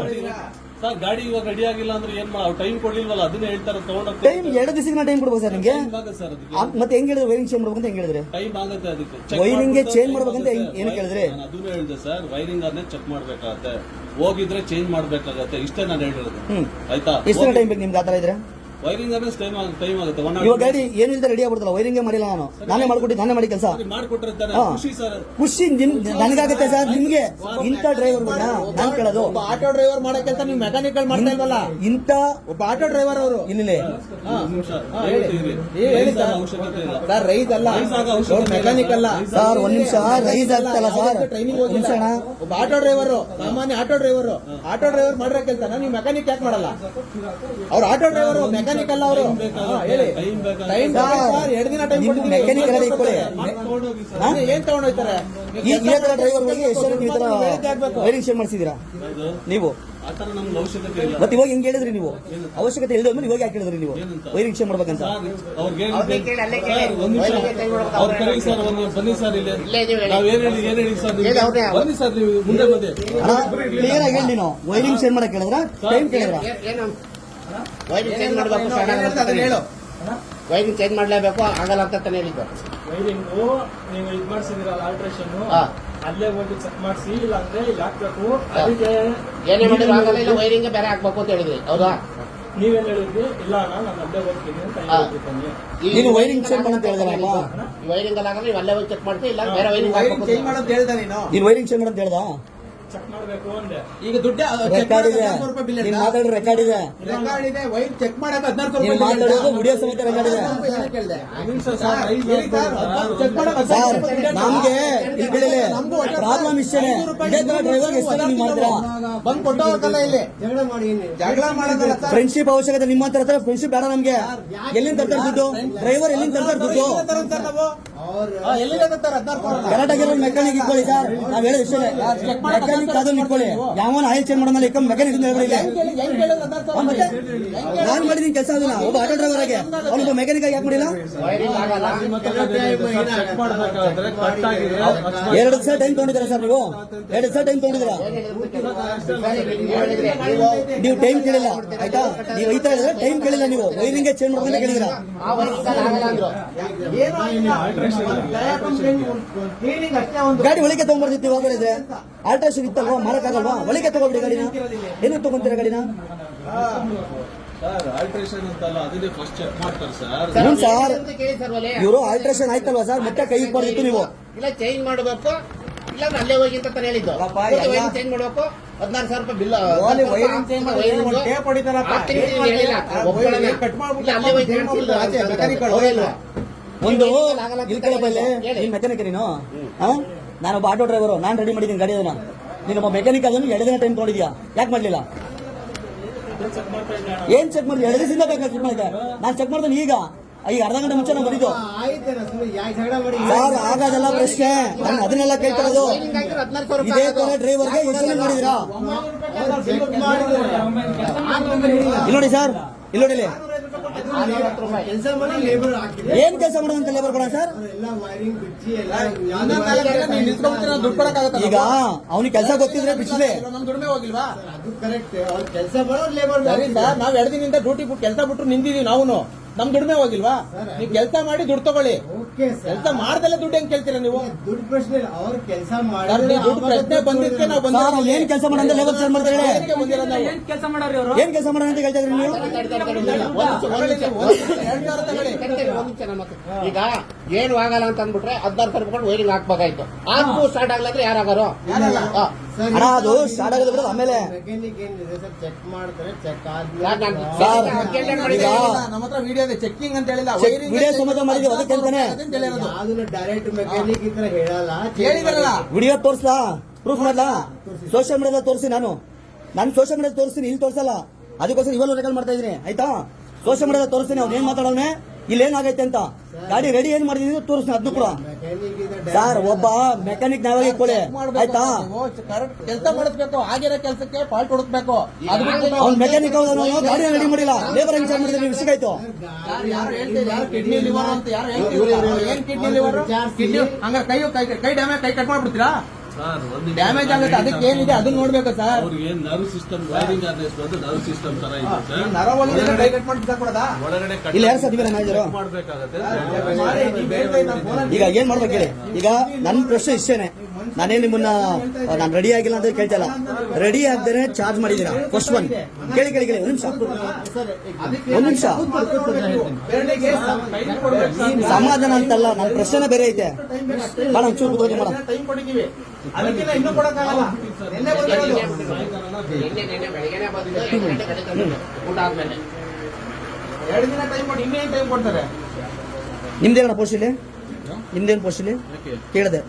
ಸರ್ ಗಾಡಿ ಇವಾಗ ರೆಡಿ ಆಗಿಲ್ಲ ಅಂದ್ರೆ ಏನ್ ಮಾಡ ಟೈಮ್ ಕೊಡ್ಲಿಲ್ವಲ್ಲ ಅದನ್ನ ಹೇಳ್ತಾರೆ ತಗೊಂಡೋಗ್ತಾರೆ ಟೈಮ್ ಎರಡು ದಿವಸಕ್ಕೆ ಟೈಮ್ ಕೊಡ್ಬೋದು ಸರ್ ನಿಮಗೆ? ಟೈಮ್ ಸರ್ ಅದಕ್ಕೆ. ಆ, ಮತ್ತೆ ಹೆಂಗ್ ಹೇಳಿದ್ರೆ? ವೈರಿಂಗ್ ಚೇಂಜ್ ಮಾಡ್ಬೇಕು ಅಂತ ಹೆಂಗ್ ಹೇಳಿದ್ರೆ? ಟೈಮ್ ಆಗುತ್ತೆ ಅದಕ್ಕೆ. Check Wiring ಗೆ ಮಾಡ್ಬಿಟ್ಟು change ಮಾಡ್ಬೇಕಂತ ಆಗುತ್ತೆ. ಏನ್- ಕೇಳಿದ್ರಿ? ನಾನು ಅದನ್ನು ಹೇಳಿದೆ ಸರ್ ವೈರಿಂಗ್ ಅದನ್ನೇ ಚೆಕ್ ಮಾಡ್ಬೇಕಾಗತ್ತೆ. ಹೋಗಿದ್ರೆ ಚೇಂಜ್ ಮಾಡ್ಬೇಕಾಗತ್ತೆ. ಇಷ್ಟೇ ನಾನು ಹೇಳಿರೋದು. ಹ್ಮ್. ಆಯ್ತಾ? ಎಷ್ಟು ಟೈಮ್ ಬೇಕು ನಿಮ್ಗೆ ಆ ಥರ ಇದ್ರೆ? ವೈರಿಂಗ್ ಅಂದ್ರೆ ಟೈಮ್ ಟೈಮ್ ಆಗುತ್ತೆ ಒನ್ ಇವಾಗ ಗಾಡಿ ಏನು ಇಲ್ಲದೆ ರೆಡಿ ಆಗ್ಬಿಡ್ತಲ್ಲ ವೈರಿಂಗೇ ಮಾಡಿಲ್ಲ ನಾನು. ನಾನೇ ಮಾಡ್ಕೊಟ್ಟಿದ್ದು ನಾನೇ ಮಾಡಿ ಕೆಲಸ. ಮಾಡ್ಕೊಟ್ಟಿರ್ತಾರೆ ಹಾ. ಖುಷಿ ಸರ್. ಖುಷಿ ನಿಮ್ ನನಗಾಗುತ್ತೆ ಸರ್. ನಿಮ್ಗೆ ಇಂಥ ಡ್ರೈವರ್ಗಳನ್ನ ನಾನು ಕೇಳೋದು. ಒಬ್ಬ ಆಟೋ ಡ್ರೈವರ್ ಮಾಡೋ ಕೆಲಸ ನೀವು ಮೆಕಾನಿಕಲ್ ಮಾಡ್ತಾ ಇಲ್ವಲ್ಲ? ಇಂಥ ಒಬ್ಬ ಆಟೋ ಡ್ರೈವರ್ ಅವರು. ಇಲ್ಲಿ ಒಂದ್ ನಿಮಿಷ. ದಯವಿಟ್ಟು ಇರಿ. ಹೇಳಿ. ಸರ್. ಆಗೋ ಅವಶ್ಯಕತೆ ಇಲ್ಲ. ಸರ್ ರೈಸ್ ಅಲ್ಲ. ರೈಸ್ ಆಗೋ ಅವಶ್ಯಕತೆ ಮೆಕ್ಯಾನಿಕ್ ಅಲ್ಲ. ಸರ್ ಒಂದ್ ನಿಮಿಷ. Rice ಆಗ್ತಲ್ಲ sir. ಟ್ರೈನಿಂಗ್ ಒಂದ್ ನಿಮಿಷ ಅಣ್ಣ. ಒಬ್ಬ ಆಟೋ ಡ್ರೈವರ್ ಸಾಮಾನ್ಯ ಆಟೋ ಡ್ರೈವರ್ ಆಟೋ ಡ್ರೈವರ್ ಮಾಡಿರೋ ಕೆಲಸ. ನೀವು ಮೆಕ್ಯಾನಿಕ್ ಯಾಕೆ ಮಾಡಲ್ಲ? ಅವ್ರ ಆಟೋ ಡ್ರೈವರ್ ಮೆಕ್ಯಾನಿಕ್ ಅಲ್ಲ ಅವರು ಹೇಳಿ. ಟೈಮ್ ಸರ್ ಎರಡು ದಿನ ಟೈಮ್ ಮೆಕ್ಯಾನಿಕ್ ಎಲ್ಲ ಇಕ್ಕೊಳ್ಳಿ? ಏನ್ ತಗೊಂಡೋಗ್ತಾರೆ ಈ ಎಷ್ಟು ನೀವು ಈ ತರ ವೈರಿಂಗ್ ಚೇಂಜ್ ಮಾಡಿಸಿದೀರಾ ನೀವು? ಆ ತರ ನಮ್ಗೆ ಅವಶ್ಯಕತೆ ಇಲ್ಲ. ಮತ್ತೆ ಇವಾಗ ಹೆಂಗ್ ಹೇಳಿದ್ರಿ ನೀವು. ಅವಶ್ಯಕತೆ ಇಲ್ಲದ ಮೇಲೆ ಇವಾಗ ಯಾಕೆ ಹೇಳಿದ್ರಿ ನೀವು? ವೈರಿಂಗ್ ಚೇಂಜ್ ಮಾಡ್ಬೇಕಂತ? ಕ್ಲಿಯರ್ ಆಗಿ ಹೇಳಿ ನೀನು. ವೈರಿಂಗ್ ಚೇಂಜ್ ಮಾಡಕ್ ಹೇಳಿದ್ರ? ಟೈಮ್ ಕೇಳಿದ್ರ? ಏನು? ವೈರಿಂಗ್ ಚೇಂಜ್ ಮಾಡಬೇಕು ಹೇಳು. ವೈರಿಂಗ್ ಚೇಂಜ್ ಮಾಡಲೇಬೇಕು? ಆಗಲ್ಲ ಅಂತ ತಾನೇ ಹೇಳಿದ್ದು. ವೈರಿಂಗು ನೀವು ಇದು ಮಾಡಿಸಿದಿರಲ್ಲ ಆಲ್ಟ್ರೇಷನ್. ಅಲ್ಲೇ ಹೋಗಿ ಚೆಕ್ ಮಾಡಿಸಿ ಇಲ್ಲ ಅಂದ್ರೆ ಇಲ್ಲಿ ಹಾಕ್ಬೇಕು. ಅದಕ್ಕೆ ಏನೇ ಮಾಡಿದ್ರು ಆಗಲ್ಲ ಇಲ್ಲ ವೈರಿಂಗ್ ಬೇರೆ ಹಾಕ್ಬೇಕು ಅಂತ ಹೇಳಿದ್ರಿ. ಹೌದಾ? ನೀವೇನ್ ಹೇಳಿದ್ರಿ ಇಲ್ಲ ಅಣ್ಣ ನಾನು ಅಲ್ಲೇ ಹೋಗ್ತೀನಿ ಅಂತ ನೀನು wiring change ಮಾಡಂತ ಹೇಳಿದ್ರಲ್ಲಪ್ಪ? ಈ ವೈರಿಂಗ್ ಅಲ್ಲ ಆಗಲ್ಲ ನೀವು ಅಲ್ಲೇ ಹೋಗಿ ಚೆಕ್ ಮಾಡ್ತೀವಿ ಇಲ್ಲ ಬೇರೆ ವೈರಿಂಗ್ ವೈರಿಂಗ್ ಚೇಂಜ್ ಮಾಡೋದು ಹೇಳ್ದ ನೀನು. ನೀನ್ ವೈರಿಂಗ್ ಚೇಂಜ್ ಮಾಡಂತ ಹೇಳ್ದ? ಚೆಕ್ ಮಾಡ್ಬೇಕು ಅಂದೆ. ಈಗ ದುಡ್ಡು ರೆಕಾರ್ಡ್ ಇದೆ. ಬಿಲ್ ನೀನ್ ಮಾತಾಡೋ ರೆಕಾರ್ಡ್ ಇದೆ. ರೆಕಾರ್ಡ್ ಇದೆ ವೈರ್ ಚೆಕ್ ಮಾಡಕ್ಕೆ ಹದಿನಾರು ನೀನ್ ಮಾತಾಡೋದು ವಿಡಿಯೋ ಸಮೇತ ರೆಕಾರ್ಡ್ ಇದೆ. ಚೆಕ್ ಮಾಡಕ್ಕೆ ಸರ್ ನಮ್ಗೆ ಇಲ್ಲಿ ಕೇಳಿಲ್ಲ ಪ್ರಾಬ್ಲಮ್ ಇಷ್ಟೇ. ಇದೇ ತರ ಡ್ರೈವರ್ ಎಷ್ಟು ಸಲ ನೀವು ಮಾಡ್ತೀರಾ ಬಂದ್ ಕೊಟ್ಟು ಹೋಗಲ್ಲ ಇಲ್ಲಿ. ಜಗಳ ಮಾಡಿ ಜಗಳ ಮಾಡೋದಲ್ಲ ಸರ್. ಫ್ರೆಂಡ್ಶಿಪ್ ಅವಶ್ಯಕತೆ ನಿಮ್ಮ ಹತ್ರ ಹತ್ರ ಫ್ರೆಂಡ್ಶಿಪ್ ಬೇಡ ನಮ್ಗೆ. ಎಲ್ಲಿಂದ ತರ್ತಾರೆ ದುಡ್ಡು? ಡ್ರೈವರ್ ಎಲ್ಲಿಂದ ತರ್ತಾರೆ ದುಡ್ಡು? ಕರೆಕ್ಟ್ ಆಗಿರೋ ಮೆಕ್ಯಾನಿಕ್ ಇಟ್ಕೊಳ್ಳಿ ಸರ್. ನಾವ್ ಹೇಳೋದು ಇಷ್ಟೇ ಮೆಕ್ಯಾನಿಕ್ ಅದನ್ನ ಇಟ್ಕೊಳ್ಳಿ ಯಾವನ ಆಯಿಲ್ ಚೇಂಜ್ ಮಾಡೋಣ ಇಕ್ಕ ಮೆಕ್ಯಾನಿಕ್ ಹೆಂಗ್ ನಾನ್ ಮಾಡಿದೀನಿ ಕೆಲಸ ಅದನ್ನ. ಒಬ್ಬ ಆಟೋ ಡ್ರೈವರ್ ಆಗಿ. ಅವನೊಬ್ಬ ಮೆಕ್ಯಾನಿಕ್ ಆಗಿ ಯಾಕೆ ಮಾಡಿಲ್ಲ? ಎರಡು ದಿವಸ ಟೈಮ್ ತಗೊಂಡಿದ್ದೀರಾ ಸರ್ ನೀವು? ಎರಡು ದಿವಸ ಟೈಮ್ ತಗೊಂಡಿದ್ದೀರಾ? ನೀವು ಟೈಮ್ ಕೇಳಿಲ್ಲ ಆಯ್ತಾ? ನೀವು ಈ ಇದ್ರೆ ಟೈಮ್ ಕೇಳಿಲ್ಲ ನೀವು. ವೈರಿಂಗ್ ಚೇಂಜ್ ಮಾಡ್ಕೊಂತ ಕೇಳಿದಿರಾ ಗಾಡಿ ಒಳಗೆ ತಗೊಂಡ್ಬರ್ತಿತ್ತು ಇವಾಗ ಹೇಳಿದ್ರೆ ಆಲ್ಟ್ರೇಷನ್ ಇತ್ತಲ್ವಾ? ಮಾಡಕ್ಕಾಗಲ್ವಾ ಒಳಗೆ ತಗೊಂಡ್ಬಿಡಿ ಗಾಡಿನ. ಏನಕ್ಕೆ ತಗೊಂತೀರ ಗಾಡಿನ? ಸರ್. ಇವರು ಆಲ್ಟ್ರೇಷನ್ ಆಯ್ತಲ್ವಾ ಸರ್ ಮತ್ತೆ ಕೈ ಬರ್ತಿತ್ತು ನೀವು. ಇಲ್ಲ ಚೇಂಜ್ ಮಾಡಬೇಕು. ಇಲ್ಲ ಅಂದ್ರೆ ಅಲ್ಲೇ ಹೋಗಿ ಅಂತ ಹೇಳಿದ್ದು. ಚೇಂಜ್ ಮಾಡಬೇಕು. ಹದಿನಾರು ಸಾವಿರ ರೂಪಾಯಿ ಬಿಲ್ ಓನ್ಲಿ ವೈರಿಂಗ್ ಚೇಂಜ್ ಮಾಡಿ ಒಂದು ಟೇಪ್. ವೈರಿಂಗ್ ಕಟ್ ಮಾಡ್ಬಿಟ್ಟು ಅಲ್ಲೇ ಹೋಗಿ ಒಂದು ಇಲ್ಲಿ ಕಡೆ ಹೇಳಿ. ನೀನ್ ಮೆಕ್ಯಾನಿಕ್ ನೀನು? ಹಾ ನಾನೊಬ್ಬ ಆಟೋ ಡ್ರೈವರು ನಾನು ರೆಡಿ ಮಾಡಿದ್ದೀನಿ ಗಾಡಿ ಅದನ್ನ. ನೀನೊಬ್ಬ ಮೆಕ್ಯಾನಿಕ್ ಅದನ್ನು ಎರಡು ದಿನ ಟೈಮ್ ತೊಗೊಂಡಿದ್ಯಾ? ಯಾಕೆ ಮಾಡ್ಲಿಲ್ಲ? ಏನ್ ಚೆಕ್ ಮಾಡಿದ್ವಿ ಎರಡು ದಿವಸದಿಂದ ಬೇಕಾ ಚೆಕ್ ಮಾಡಿದ್ದೆ ನಾನು ಚೆಕ್ ಮಾಡ್ದೆ ಈಗ. ಈಗ ಅರ್ಧ ಗಂಟೆ ಮುಂಚೆ ನಾನು ಬಂದಿದ್ದು. ಸರ್ ಆಗೋದೆಲ್ಲ ಪ್ರಶ್ನೆ. ನಾನು ಅದನ್ನೆಲ್ಲ ಕೇಳ್ತಿರೋದು ಇದೇ ರೂಪಾಯಿ ತರ ಡ್ರೈವರ್ಗೆ ಎಷ್ಟು ಜನ ಮಾಡಿದಿರಾ ಇಲ್ಲಿ ನೋಡಿ ಸರ್ ಇಲ್ಲ ನೋಡಿ ಇಲ್ಲಿ. ಕೆಲಸ ಮಾಡಿ ಲೇಬರ್ ಹಾಕಿದೆ. ಏನ್ ಕೆಲಸ ಮಾಡೋದಂತ ಲೇಬರ್ ಕೊಡ ಸರ್? ಎಲ್ಲ ವೈರಿಂಗ್ ಬಿಚ್ಚಿ ಎಲ್ಲ ಇನ್ನೊಂದ್ ನಾಲ್ಕು ದಿನ ನೀವ್ ನಿಂತ್ಕೊಂಡ್ಬಿಟ್ರೆ ನಾವ್ ದುಡ್ಡು ಕೊಡಕ್ಕಾಗತ್ತಾ ಈಗ ಅವನಿಗೆ ಕೆಲಸ ಗೊತ್ತಿದ್ರೆ ಬಿಚ್ಚಿದೆ. ನಮ್ ದುಡಿಮೆ ಹೋಗಿಲ್ವಾ ಅದು ಕರೆಕ್ಟ್ ಅವ್ರು ಕೆಲಸ ಮಾಡೋರು ಲೇಬರ್ ಸರಿ ಸರ್ ನಾವ್ ಎರಡು ದಿನದಿಂದ ಡ್ಯೂಟಿ ಬಿಟ್ಟು ಕೆಲಸ ಬಿಟ್ಟು ನಿಂತಿದೀವಿ ನಾವು ನಮ್ ದುಡಿಮೆ ಹೋಗಿಲ್ವಾ? ನೀವು ಕೆಲಸ ಮಾಡಿ ದುಡ್ಡು ತಗೊಳ್ಳಿ. ಕೆಲಸ ಮಾಡ್ದಲ್ಲ ದುಡ್ಡು ಹೆಂಗ್ ಕೇಳ್ತೀರಾ ನೀವು? ದುಡ್ಡು ಪ್ರಶ್ನೆ ಇಲ್ಲ. ಅವ್ರು ಕೆಲಸ ಮಾಡಿ ದುಡ್ಡು ಪ್ರಶ್ನೆ ಬಂದಿದ್ದಕ್ಕೆ ನಾವು ಬಂದ ಏನ್ ಕೆಲಸ ಮಾಡಂತ ಲೇಬರ್ ಸರ್ ಮಾಡ್ತಾರೆ ಹೇಳಿ? ಬಂದಿದ್ದೀವಿ ಬಂದಿರೋದು ನಾವು? ಏನ್ ಕೆಲಸ ಮಾಡೋಣ ಅಂತ ಕೇಳ್ತಾ ಇದ್ರಿ ನೀವು. ಈಗ ಏನು ಆಗಲ್ಲ ಅಂತ ಅಂದ್ಬಿಟ್ರೆ ಹದಿನಾರು ಸಾವಿರ ರೂಪಾಯಿ ವೈರಿಂಗ್ ಹಾಕ್ಬೇಕಾಯ್ತು. ಆಗ್ಬೋದು ಸ್ಟಾರ್ಟ್ ಆಗ್ಲಾದ್ರೆ ಯಾರಾಗಾರು? ಯಾರಲ್ಲ? ಹಾ. ಅಣ್ಣ ಅದು ಸ್ಟಾರ್ಟ್ ಆಗೋದು ಬಿಡೋದು ಆಮೇಲೆ. ಮೆಕ್ಯಾನಿಕ್ ಏನಿದೆ ಸರ್? ಚೆಕ್ ಮಾಡ್ತಾರೆ ಚೆಕ್ ಯಾರ್ ನಾನು- ಸರ್, ಅರ್ಜೆಂಟ್ ಈಗ ಮಾಡಿದ್ರೆ ನಮ್ಮ ಹತ್ರ ವಿಡಿಯೋ ಇದೆ ಚೆಕಿಂಗ್ ಅಂತ ಹೇಳಿಲ್ಲ. ವಿಡಿಯೋ ಸಮೇತ ಮಾಡಿದ್ದೀವಿ, ಅದಕ್ಕೆ ಅಂತಾನೆ. ಅಂತ ಹೇಳಿರೋದು. ಅದನ್ನ ಡೈರೆಕ್ಟ್ ಮೆಕ್ಯಾನಿಕ್ ಈ ತರ ಹೇಳಲ್ಲ ಹೇಳಿದಾರಲ್ಲ ವಿಡಿಯೋ ತೋರಿಸ್ಲಾ? ಪ್ರೂಫ್ ಮಾಡ್ಲಾ? ಸೋಷಿಯಲ್ ಮೀಡಿಯಾದಲ್ಲಿ ತೋರಿಸಿ ನಾನು. ನಾನು ಸೋಷಿಯಲ್ ಮೀಡಿಯಾದಲ್ಲಿ ತೋರಿಸ್ತೀನಿ ಇಲ್ಲಿ ತೋರಿಸಲ್ಲ. ಅದಕ್ಕೋಸ್ಕರ ಇವಾಗ ರೆಕಾರ್ಡ್ ಮಾಡ್ತಾ ಇದೀನಿ ಆಯ್ತಾ? ಸೋಷಿಯಲ್ ಮೀಡಿಯಾದಲ್ಲಿ ತೋರಿಸ್ತೀನಿ ಅವ್ರು ಏನ್ ಮಾತಾಡೋನೆ ಇಲ್ಲಿ ಏನಾಗೈತೆ ಅಂತ? ಗಾಡಿ ರೆಡಿ ಏನ್ ಮಾಡಿದೀನಿ ತೋರಿಸ್ತೀನಿ ಅದನ್ನು ಕೂಡ. ಸರ್ ಒಬ್ಬ ಮೆಕ್ಯಾನಿಕ್ ನಾವಾಗಿ ಕೊಡಿ. ಆಯ್ತಾ? ಕೆಲಸ ಮಾಡಿಸ್ಬೇಕು ಆಗಿರೋ ಕೆಲಸಕ್ಕೆ ಫಾಲ್ಟ್ ಹುಡುಕ್ಬೇಕು. ಅವ್ನು ಮೆಕ್ಯಾನಿಕ್ ಗಾಡಿ ರೆಡಿ ಮಾಡಿಲ್ಲ. ಲೇಬರ್ ಹೆಂಗ್ ಚಾರ್ಜ್ ಮಾಡಿದ್ರೆ ವಿಷಯ ಆಯ್ತು ಯಾರು ಯಾರು ಯಾರು ಕಿಡ್ನಿ ಲಿವರ್ ಅಂತ ಯಾರು ಹೇಳ್ತೀರಿ? ಏನ್ ಕಿಡ್ನಿ ಲಿವರ್ ಕಿಡ್ನಿ ಹಂಗ ಕೈ ಕೈ ಕೈ ಡ್ಯಾಮೇಜ್ ಕೈ ಕಟ್ ಮಾಡ್ಬಿಡ್ತೀರಾ? ಸರ್ ಒಂದು ಡ್ಯಾಮೇಜ್ ಆಗುತ್ತೆ. ಅದಕ್ಕೆ ಏನಿದೆ? ಅದನ್ನ ನೋಡ್ಬೇಕು ಸರ್ ಅವ್ರಿಗೆ nerve system wiring nerve system ತರ ಇದೆ ಸರ್ ಕೈ ಕಟ್ ಮಾಡಿ? ಒಳಗಡೆ ಇಲ್ಲಿ ಯಾರು ಮ್ಯಾನೇಜರು ಮಾಡ್ಬೇಕಾಗತ್ತೆ. ಈಗ ಏನ್ ಮಾಡ್ಬೇಕು ಹೇಳಿ? ಈಗ ನನ್ನ ಪ್ರಶ್ನೆ ಇಷ್ಟೇನೆ. ನಾನೇ ನಿಮ್ಮನ್ನ ನಾನು ರೆಡಿ ಆಗಿಲ್ಲ ಅಂತ ಕೇಳ್ತಲ್ಲ ರೆಡಿ ಆಗದೇನೆ ಚಾರ್ಜ್ ಮಾಡಿದೀರಾ ಫಸ್ಟ್ ಒನ್ ಕೇಳಿ ಕೇಳಿ ಕೇಳಿ. ಒಂದ್ ನಿಮಿಷ ಒಂದ್ ನಿಮಿಷ. ಸಮಾಧಾನ ಅಂತಲ್ಲ ನನ್ನ ಪ್ರಶ್ನೆ ಬೇರೆ ಐತೆ. ಮೇಡಮ್ ಚೂರು ಕೂತ್ಕೊಳ್ಳಿ ಮೇಡಮ್ ನಿಮ್ದೇನ ಪೋಸ್ಟ್ ಇಲ್ಲಿ? ನಿಮ್ದೇನು ಪೋಸ್ಟ್ ಇಲ್ಲಿ ಯಾಕೆ? ಕೇಳಿದೆ.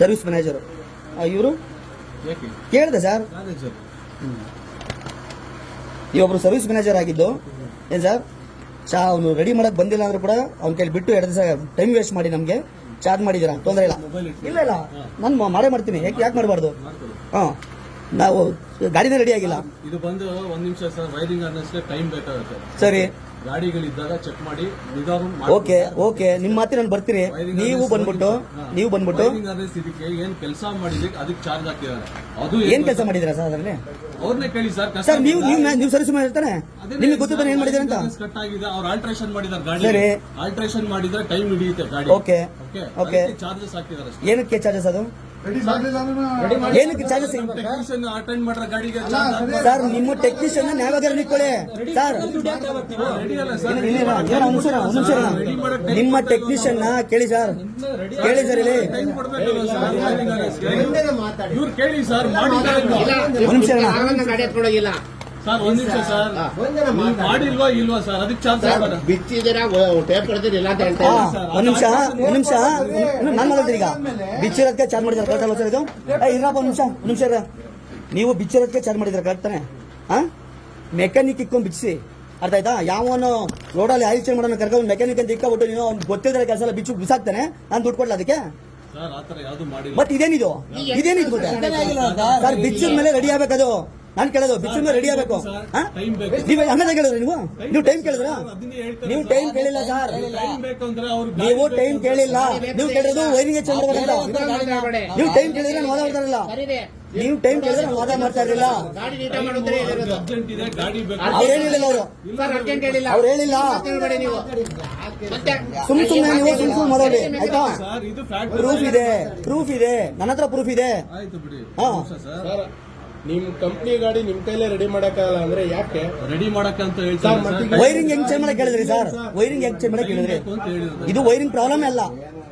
ಸರ್ವಿಸ್ ಮ್ಯಾನೇಜರ್ ಇವರು? ಕೇಳಿದೆ ಸರ್. ಇವೊಬ್ರು ಈ ಒಬ್ರು ಸರ್ವಿಸ್ ಮ್ಯಾನೇಜರ್ ಆಗಿದ್ದು ಏನ್ ಸರ್? ಚಾ ಅವನು ರೆಡಿ ಮಾಡಕ್ ಬಂದಿಲ್ಲ ಅಂದ್ರೆ ಕೂಡ ಅವ್ನ ಕೈಲಿ ಬಿಟ್ಟು ಎರಡು ದಿವಸ ಟೈಮ್ ವೇಸ್ಟ್ ಮಾಡಿ ನಮಗೆ. ಚಾರ್ಜ್ ಮಾಡಿದ್ದೀರಾ? ತೊಂದರೆ ಇಲ್ಲ. ಇಲ್ಲ ಇಲ್ಲ. ನಾನು ಮಾಡೇ ಮಾಡ್ತೀನಿ. ಯಾಕೆ ಯಾಕೆ ಮಾಡಬಾರ್ದು? ಹಾ ಹಾಂ. ನಾವು ಗಾಡಿನೇ ರೆಡಿ ಆಗಿಲ್ಲ. ಇದು ಬಂದು ಒಂದ್ ನಿಮಿಷ ಸರ್ ವೈರಿಂಗ್ ಅನ್ನಷ್ಟೇ ಟೈಮ್ ಬೇಕಾಗುತ್ತೆ. ಸರಿ. ಗಾಡಿಗಳಿದ್ದಾಗ ಚೆಕ್ ಮಾಡಿ ನಿಧಾನ ಓಕೆ ಓಕೆ. ನಿಮ್ಮ ಮಾತಿ ನಾನು ಬರ್ತೀನಿ ನೀವು ಬಂದ್ಬಿಟ್ಟು ನೀವು ಬಂದ್ಬಿಟ್ಟು. ಇದಕ್ಕೆ ಏನ್ ಕೆಲಸ ಮಾಡಿದ್ರೆ ಅದಕ್ಕೆ ಚಾರ್ಜ್ ಹಾಕಿದ್ದಾರೆ. ಅದು ಏನ್ ಕೆಲಸ ಮಾಡಿದ್ದೀರಾ ಸರ್ ಅದರಲ್ಲಿ? ಅವ್ರನ್ನೇ ಕೇಳಿ ಸರ್ ಸರ್ ನೀವು ನೀವು ನೀವು ಸುಮ್ಮನೆ ಇರ್ತಾನೆ ನಿಮಗೆ ಗೊತ್ತಿದ್ದಾನೆ ಏನ್ ಮಾಡಿದ್ದೀರಾ ಅಂತ? ಕಟ್ ಆಗಿದೆ ಅವ್ರು ಆಲ್ಟ್ರೇಷನ್ ಮಾಡಿದಾರೆ ಗಾಡಿ. ಸರಿ. ಆಲ್ಟ್ರೇಷನ್ ಮಾಡಿದ್ರೆ ಟೈಮ್ ಹಿಡಿಯುತ್ತೆ ಗಾಡಿ. ಓಕೆ. ಓಕೆ. ಚಾರ್ಜಸ್ ಹಾಕಿದ್ದಾರೆ ಅಷ್ಟೇ. ಏನಕ್ಕೆ ಚಾರ್ಜಸ್ ಅದು? ಏನಕ್ಕೆ ಚಾರ್ಜಸ್ ಟೆಕ್ನಿಷಿಯನ್ ಅಟೆಂಡ್ ಮಾಡ್ರ ಗಾಡಿಗೆ ಸರ್ ನಿಮ್ಮ ಟೆಕ್ನಿಷಿಯನ್ ನ್ಯಾಯವಾಗಿ ನಿಕ್ಕೊಳ್ಳಿ ಸರ್. ನಿಮ್ಮ ಟೆಕ್ನಿಷಿಯನ್ನ ಕೇಳಿ ಸರ್ ಕೇಳಿ ಸರ್ ಇಲ್ಲಿ. ಕೇಳಿ ಸರ್ ನಿಮಿಷ ಸರ್ ಒಂದ್ ನಿಮಿಷ ಸರ್. ಒಂದಿನ ನೀವು ಮಾಡಿಲ್ವಾ ಇಲ್ವಾ ಸರ್? ಅದಕ್ಕೆ ಚಾರ್ಜ್ ಹಾಕೋಣ. ಬಿಚ್ಚಿದ್ದೀರಾ ಟೇಪ್ ಕಡ್ದಿರ ಇಲ್ಲ ಅಂತ ಹೇಳ್ತಾ ಹಾ, ಇಲ್ಲ ಒಂದ್ ನಿಮಿಷ ಒಂದ್ ನಿಮಿಷ. ನಾನು ಮಾತಾಡ್ತೀನಿ ಈಗ ಬಿಚ್ಚಿರೋದಕ್ಕೆ ಚಾರ್ಜ್ ಮಾಡಿದ್ರೆ ಕರೆಕ್ಟ್ ಅಲ್ವಾ ಸರ್ ಇದು? ಏ, ಇರಪ್ಪ ಒಂದ್ ನಿಮಿಷ ಒಂದ್ ನಿಮಿಷ ಇರ ನೀವು ಬಿಚ್ಚಿರೋದಕ್ಕೆ ಚಾರ್ಜ್ ಮಾಡಿದ್ರೆ ಕರೆಕ್ಟ್ ತಾನೆ? ಹಾ? ಮೆಕ್ಯಾನಿಕ್ ಇಕ್ಕೊಂಡ್ ಬಿಚ್ಚಿ ಅರ್ಥ ಆಯ್ತಾ? ಯಾವನು ರೋಡಲ್ಲಿ ಆಯಿಲ್ ಚೇಂಜ್ ಮಾಡೋಣ ಕರ್ಕೊಂಡು ಮೆಕ್ಯಾನಿಕ್ ಅಂತ ಇಕ್ಕೊಬಿಟ್ಟು ನೀನು ಅವ್ನು ಗೊತ್ತಿದ್ರೆ ಕೆಲಸ ಎಲ್ಲ ಬಿಚ್ಚು ಬಿಸಾಕ್ತಾನೆ ನಾನು ದುಡ್ಡು ಕೊಡ್ಲಾ ಅದಕ್ಕೆ? ಸರ್ ಆತರ ಯಾವ್ದು ಮಾಡಿಲ್ಲ. ಬಟ್ ಇದೇನಿದು? ಇದೇನಿದು ಗೊತ್ತಾ ಸರ್ ಬಿಚ್ಚಿದ ಮೇಲೆ ರೆಡಿ ಆಗ್ಬೇಕದು. ನಾನು ಕೇಳೋದು ಬಿಚ್ಚು ರೆಡಿ ಆಗಬೇಕು. ನೀವು ಹಂಗದ ಕೇಳಿದ್ರೆ ನೀವು? ನೀವು ಟೈಮ್ ಕೇಳಿದ್ರ? ನೀವು ಟೈಮ್ ಕೇಳಿಲ್ಲ ಸರ್. ನೀವು ಟೈಮ್ ಕೇಳಿಲ್ಲ. ನೀವು ಕೇಳಿರೋದು ವೈರಿಂಗ್ ಮಾತಾಡ್ಬೇಡಿ. ನೀವು ಟೈಮ್ ಕೇಳಿದ್ರೆ ನಾನು ಇರಲಿಲ್ಲ. ನೀವು ಟೈಮ್ ಕೇಳಿದ್ರೆ ನಾನು ವಾದ ಮಾಡ್ತಾ ಇರಲಿಲ್ಲ. ಅವ್ರು ಹೇಳಿಲ್ಲ ಅವರು. ಅವ್ರು ಹೇಳಿಲ್ಲ. ಸುಮ್ ನೀವು. ಮತ್ತೆ ಸುಮ್ ಸುಮ್ನೆ ನೀವು ಸುಮ್ ಸುಮ್ ಮಾತಾಡಿ ಆಯ್ತಾ? ಪ್ರೂಫ್ ಇದೆ ಪ್ರೂಫ್ ಇದೆ. ನನ್ನ ಹತ್ರ ಪ್ರೂಫ್ ಇದೆ. ಹಾ. ನಿಮ್ ಕಂಪ್ನಿ ಗಾಡಿ ನಿಮ್ ಕೈಲೇ ರೆಡಿ ಮಾಡಕ್ಕಾಗಲ್ಲ ಅಂದ್ರೆ ಯಾಕೆ? ರೆಡಿ ಮಾಡಕ್ಕೆ ಅಂತ ಹೇಳ್ತಾರೆ ಸರ್ ವೈರಿಂಗ್ ಹೆಂಗ್ ಚೇಂಜ್ ಮಾಡಕ್ ಹೇಳಿದ್ರಿ ಸರ್? ವೈರಿಂಗ್ ಹೆಂಗ್ ಚೇಂಜ್ ಮಾಡಕ್ ಹೇಳಿದ್ರಿ? ಇದು ವೈರಿಂಗ್ ಪ್ರಾಬ್ಲಮ್ ಅಲ್ಲ.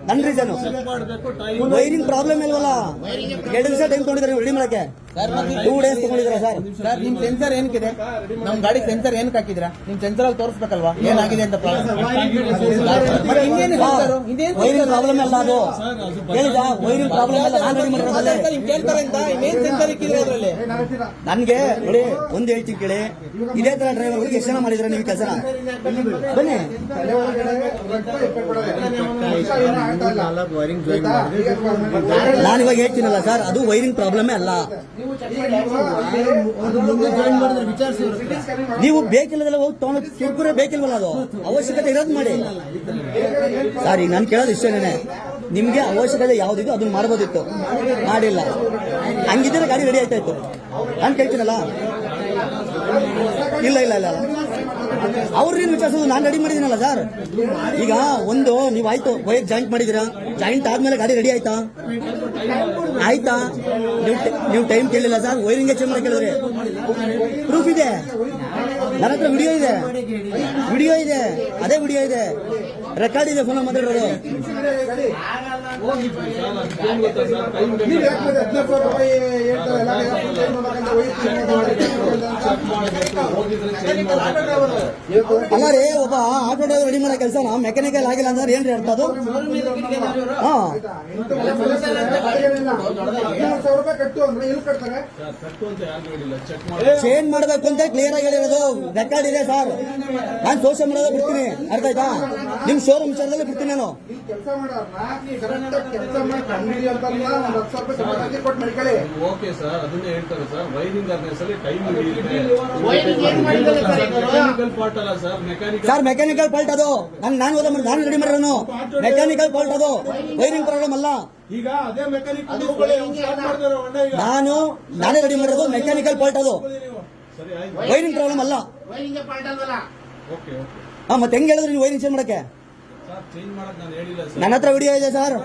ನನ್ ರೀಸನ್ ಚೆಕ್ ಮಾಡ್ಬೇಕು ಟೈಮ್ ವೈರಿಂಗ್ ಪ್ರಾಬ್ಲಮ್ ಇಲ್ವಲ್ಲ ಎರಡು ದಿವಸ ಟೈಮ್ ತೊಗೊಂಡಿದ್ರೆ ರೆಡಿ ಮಾಡಕ್ಕೆ. ಟೂ ಡೇಸ್ ತಗೊಂಡಿದ್ರ ಸರ್ ಸರ್ ನಿಮ್ ಸೆನ್ಸರ್ ಏನಕ್ಕಿದೆ ನಮ್ ಗಾಡಿ ಸೆನ್ಸರ್ ಏನಕ್ಕೆ ಹಾಕಿದ್ರಾ ನಿಮ್ ಸೆನ್ಸರ್ ಅಲ್ಲಿ ತೋರಿಸ್ಬೇಕಲ್ವಾ? ಏನಾಗಿದೆ ಅಂತ ಪ್ರಾಬ್ಲಮ್ ಅಲ್ಲ ಅದು ಪ್ರಾಬ್ಲಮ್ ಅಲ್ಲ ನಾನು ರೆಡಿ ಮಾಡಿರೋದಲ್ಲೇ ನನ್ಗೆ ನೋಡಿ ಒಂದ್ ಹೇಳ್ತೀನಿ ಕೇಳಿ. ಇದೇ ತರ ಡ್ರೈವರ್ ಎಷ್ಟು ಜನ ಮಾಡಿದ್ರೆ ನೀವು ಕೆಲಸ ಬನ್ನಿ. ವೈರಿಂಗ್ ಜಾಯಿನ್ ಮಾಡಿದ್ರೆ ನಾನು ಇವಾಗ ಹೇಳ್ತೀನಲ್ಲ ಸರ್ ಅದು ವೈರಿಂಗ್ ಪ್ರಾಬ್ಲಮೇ ಅಲ್ಲ. ನೀವು ಬೇಕಿಲ್ಲದಲ್ಲ ಹೋಗಿ ತಗೊಂಡು ಕುರ್ಕುರೆ ಬೇಕಿಲ್ವಲ್ಲ ಅದು? ಅವಶ್ಯಕತೆ ಇರೋದು ಮಾಡಿ. ಸರ್, ನಾನು ಕೇಳೋದು ಇಷ್ಟೇನೆ ನಿಮ್ಗೆ ಅವಶ್ಯಕತೆ ಯಾವ್ದಿದೆ ಅದನ್ನ ಮಾಡ್ಬೋದಿತ್ತು. ಮಾಡಿಲ್ಲ. ಹಂಗಿದ್ರೆ ಗಾಡಿ ರೆಡಿ ಆಯ್ತಾ ಇತ್ತು ನಾನು ಕೇಳ್ತೀನಲ್ಲ? ಇಲ್ಲ ಇಲ್ಲ ಇಲ್ಲ. ಅವ್ರನ್ನ ವಿಚಾರಿಸೋದು? ನಾನು ರೆಡಿ ಮಾಡಿದ್ದೀನಲ್ಲ ಸರ್ ಈಗ ಒಂದು, ನೀವು ಆಯ್ತು ವೈರ್ ಜಾಯಿಂಟ್ ಮಾಡಿದಿರಾ ಜಾಯಿಂಟ್ ಆದ್ಮೇಲೆ ಗಾಡಿ ರೆಡಿ ಆಯ್ತಾ? ಆಯ್ತಾ? ನೀವು ನೀವು ಟೈಮ್ ಕೇಳಿಲ್ಲ ಸರ್ ವೈರಿಂಗ್ ಚೇಂಜ್ ಮಾಡಿ ಕೇಳಿದ್ರಿ. ಪ್ರೂಫ್ ಇದೆ. ನನ್ನ ಹತ್ರ ವಿಡಿಯೋ ಇದೆ. ವಿಡಿಯೋ ಇದೆ. ಅದೇ ವಿಡಿಯೋ ಇದೆ. ರೆಕಾರ್ಡ್ ಇದೆ ಫೋನ್ ಮಾತಾಡೋದು ಅಲ್ಲ ರೀ ಒಬ್ಬ ಆಟೋ ಡ್ರೈವರ್ ರೆಡಿ ಮಾಡೋ ಕೆಲಸನ ಮೆಕ್ಯಾನಿಕಲ್ ಆಗಿಲ್ಲ ಅಂದ್ರೆ ಏನ್ರಿ ಅರ್ಥ ಅದು? ಹಾ. ಚೇಂಜ್ ಮಾಡ್ಬೇಕು ಅಂತ ಕ್ಲಿಯರ್ ಆಗಿ ಹೇಳಿರೋದು. ರೆಕಾರ್ಡ್ ಇದೆ ಸರ್ ನಾನು ಸೋಷಿಯಲ್ ಮಾಡೋದೇ ಬಿಡ್ತೀನಿ. ಅರ್ಥ ಆಯ್ತಾ? ನಿಮ್ ಶೋರೂಮ್ ವಿಚಾರದಲ್ಲಿ ಬಿಡ್ತೀನಿ ನಾನು. ಕೆಲಸ ಮಾಡೋರ್ನ ಕೆಲಸ ಮಾಡಿ ಕಂಡಿಡಿ ಅಂತಲ್ಲ ಒಂದ್ ಹತ್ತು ರೂಪಾಯಿ ಸಂಬಳ ಕೊಟ್ಟು ಮಾಡ್ಕೊಳ್ಳಿ. ಓಕೆ ಸರ್ ಅದನ್ನೇ ಹೇಳ್ತಾರೆ ಸರ್. ವೈರಿಂಗ್ ಅಲ್ಲಿ ಟೈಮ್ ಹಿಡಿಯುತ್ತೆ ವೈರಿಂಗ್ ಏನ್ ಮಾಡಿದ್ದಾರೆ ಸರ್ ಇವರು? ಮೆಕ್ಯಾನಿಕಲ್ ಪಾರ್ಟ್ ಅಲ್ಲ sir. Mechanical sir mechanical fault ಅದು. ನಾನು ನಾನು ಓದ ನಾನು ರೆಡಿ ಮಾಡೋನು ಮೆಕ್ಯಾನಿಕಲ್ ಫಾಲ್ಟ್ ಅದು. ವೈರಿಂಗ್ ಪ್ರಾಬ್ಲಮ್ ಅಲ್ಲ. ಈಗ ಅದೇ ಮೆಕ್ಯಾನಿಕ್ ನಾನು ನಾನೇ ರೆಡಿ ಮಾಡಿರೋದು ಮೆಕ್ಯಾನಿಕಲ್ ಫಾಲ್ಟ್ ಅದು. ವೈರಿಂಗ್ ಪ್ರಾಬ್ಲಮ್ ಅಲ್ಲ. Wiring part ಅಲ್ವಲ್ಲ? Okay okay. ಹಾ ಮತ್ತೆ ಹೆಂಗ್ ಹೇಳಿದ್ರು ನೀವು ವೈರಿಂಗ್ ಚೇಂಜ್ ಮಾಡಕ್ಕೆ? ನನ್ನ ಹತ್ರ ವಿಡಿಯೋ ಇದೆ ಸರ್.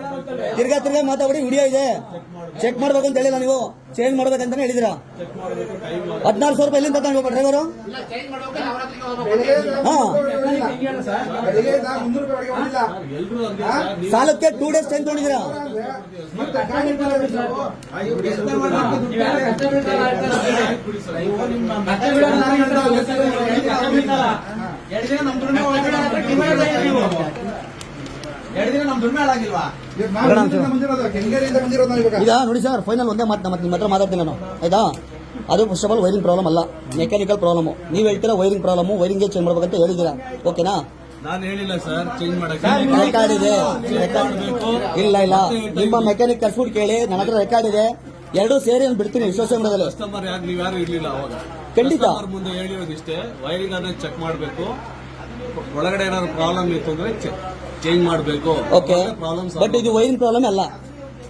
ತಿರ್ಗಾ ತಿರ್ಗಾ ಮಾತಾಡಿ ವಿಡಿಯೋ ಇದೆ. ಚೆಕ್ ಮಾಡ್ಬೇಕು. ಅಂತ ಹೇಳಿಲ್ಲ ನೀವು. ಚೇಂಜ್ ಮಾಡ್ಬೇಕಂತಾನೆ ಹೇಳಿದಿರಾ ಹದಿನಾರು ಸಾವಿರ ರೂಪಾಯಿ ಎಲ್ಲಿಂದ ತಗೊಂಡು ಡ್ರೈವರು ಚೇಂಜ್ ಸಾಲಕ್ಕೆ ಟೂ ಡೇಸ್ ಟೈಮ್ ತಗೊಂಡಿದ್ದೀರಾ? ಮತ್ತೆ ಗಾಡಿ ಬಿಡಿ ಸರ್. ಎರಡು ದಿನ ಎರಡು ದಿನ ನಮ್ ದುಡಿಮೆ ಹಾಳಾಗಿಲ್ವಾ? ಈಗ ನೋಡಿ ಸರ್ ಫೈನಲ್ ಒಂದೇ ಮಾತು ಮತ್ತೆ ನಿಮ್ಮ ಹತ್ರ ಮಾತಾಡ್ತೀನಿ ನಾನು. ಆಯ್ತಾ? ಅದು first of all wiring problem ಅಲ್ಲ. ಮೆಕ್ಯಾನಿಕಲ್ ಪ್ರಾಬ್ಲಮ್ ನೀವು ಹೇಳ್ತೀರಾ ವೈರಿಂಗ್ ಪ್ರಾಬ್ಲಮ್ ವೈರಿಂಗ್ ಚೇಂಜ್ ಮಾಡ್ಬೇಕಂತ ಹೇಳಿದ್ದೀರಾ? ಓಕೆನಾ ನಾನು ಹೇಳಿಲ್ಲ ಸರ್ ಚೇಂಜ್ ಮಾಡಕ್ಕೆ. ರೆಕಾರ್ಡ್ ಇದೆ. ರೆಕಾರ್ಡ್ ಇಲ್ಲ ಇಲ್ಲ. ನಿಮ್ಮ ಮೆಕ್ಯಾನಿಕ್ ಕರ್ಸ್ಬಿಟ್ಟು ಕೇಳಿ ನನ್ನ ಹತ್ರ ರೆಕಾರ್ಡ್ ಇದೆ. ಎರಡು ಸೇರಿ ನಾನು ಬಿಡ್ತೀನಿ ಸೋಷಿಯಲ್ ಮೀಡಿಯಾದಲ್ಲಿ ಕಸ್ಟಮರ್ ಯಾರು ನೀವು ಯಾರು ಇರ್ಲಿಲ್ಲ ಅವಾಗ. ಖಂಡಿತ. ಮುಂದೆ ಹೇಳಿರೋದಿಷ್ಟೇ ವೈರಿಂಗ್ ಅನ್ನ ಚೆಕ್ ಮಾಡಬೇಕು. ಒಳಗಡೆ ಏನಾದ್ರು ಪ್ರಾಬ್ಲಮ್ ಇತ್ತು ಅಂದ್ರೆ ಚೇಂಜ್ ಮಾಡಬೇಕು. ಓಕೆ ಪ್ರಾಬ್ಲಮ್ ಬಟ್ ಇದು ವೈರಿಂಗ್ ಪ್ರಾಬ್ಲಮ್ ಅಲ್ಲ.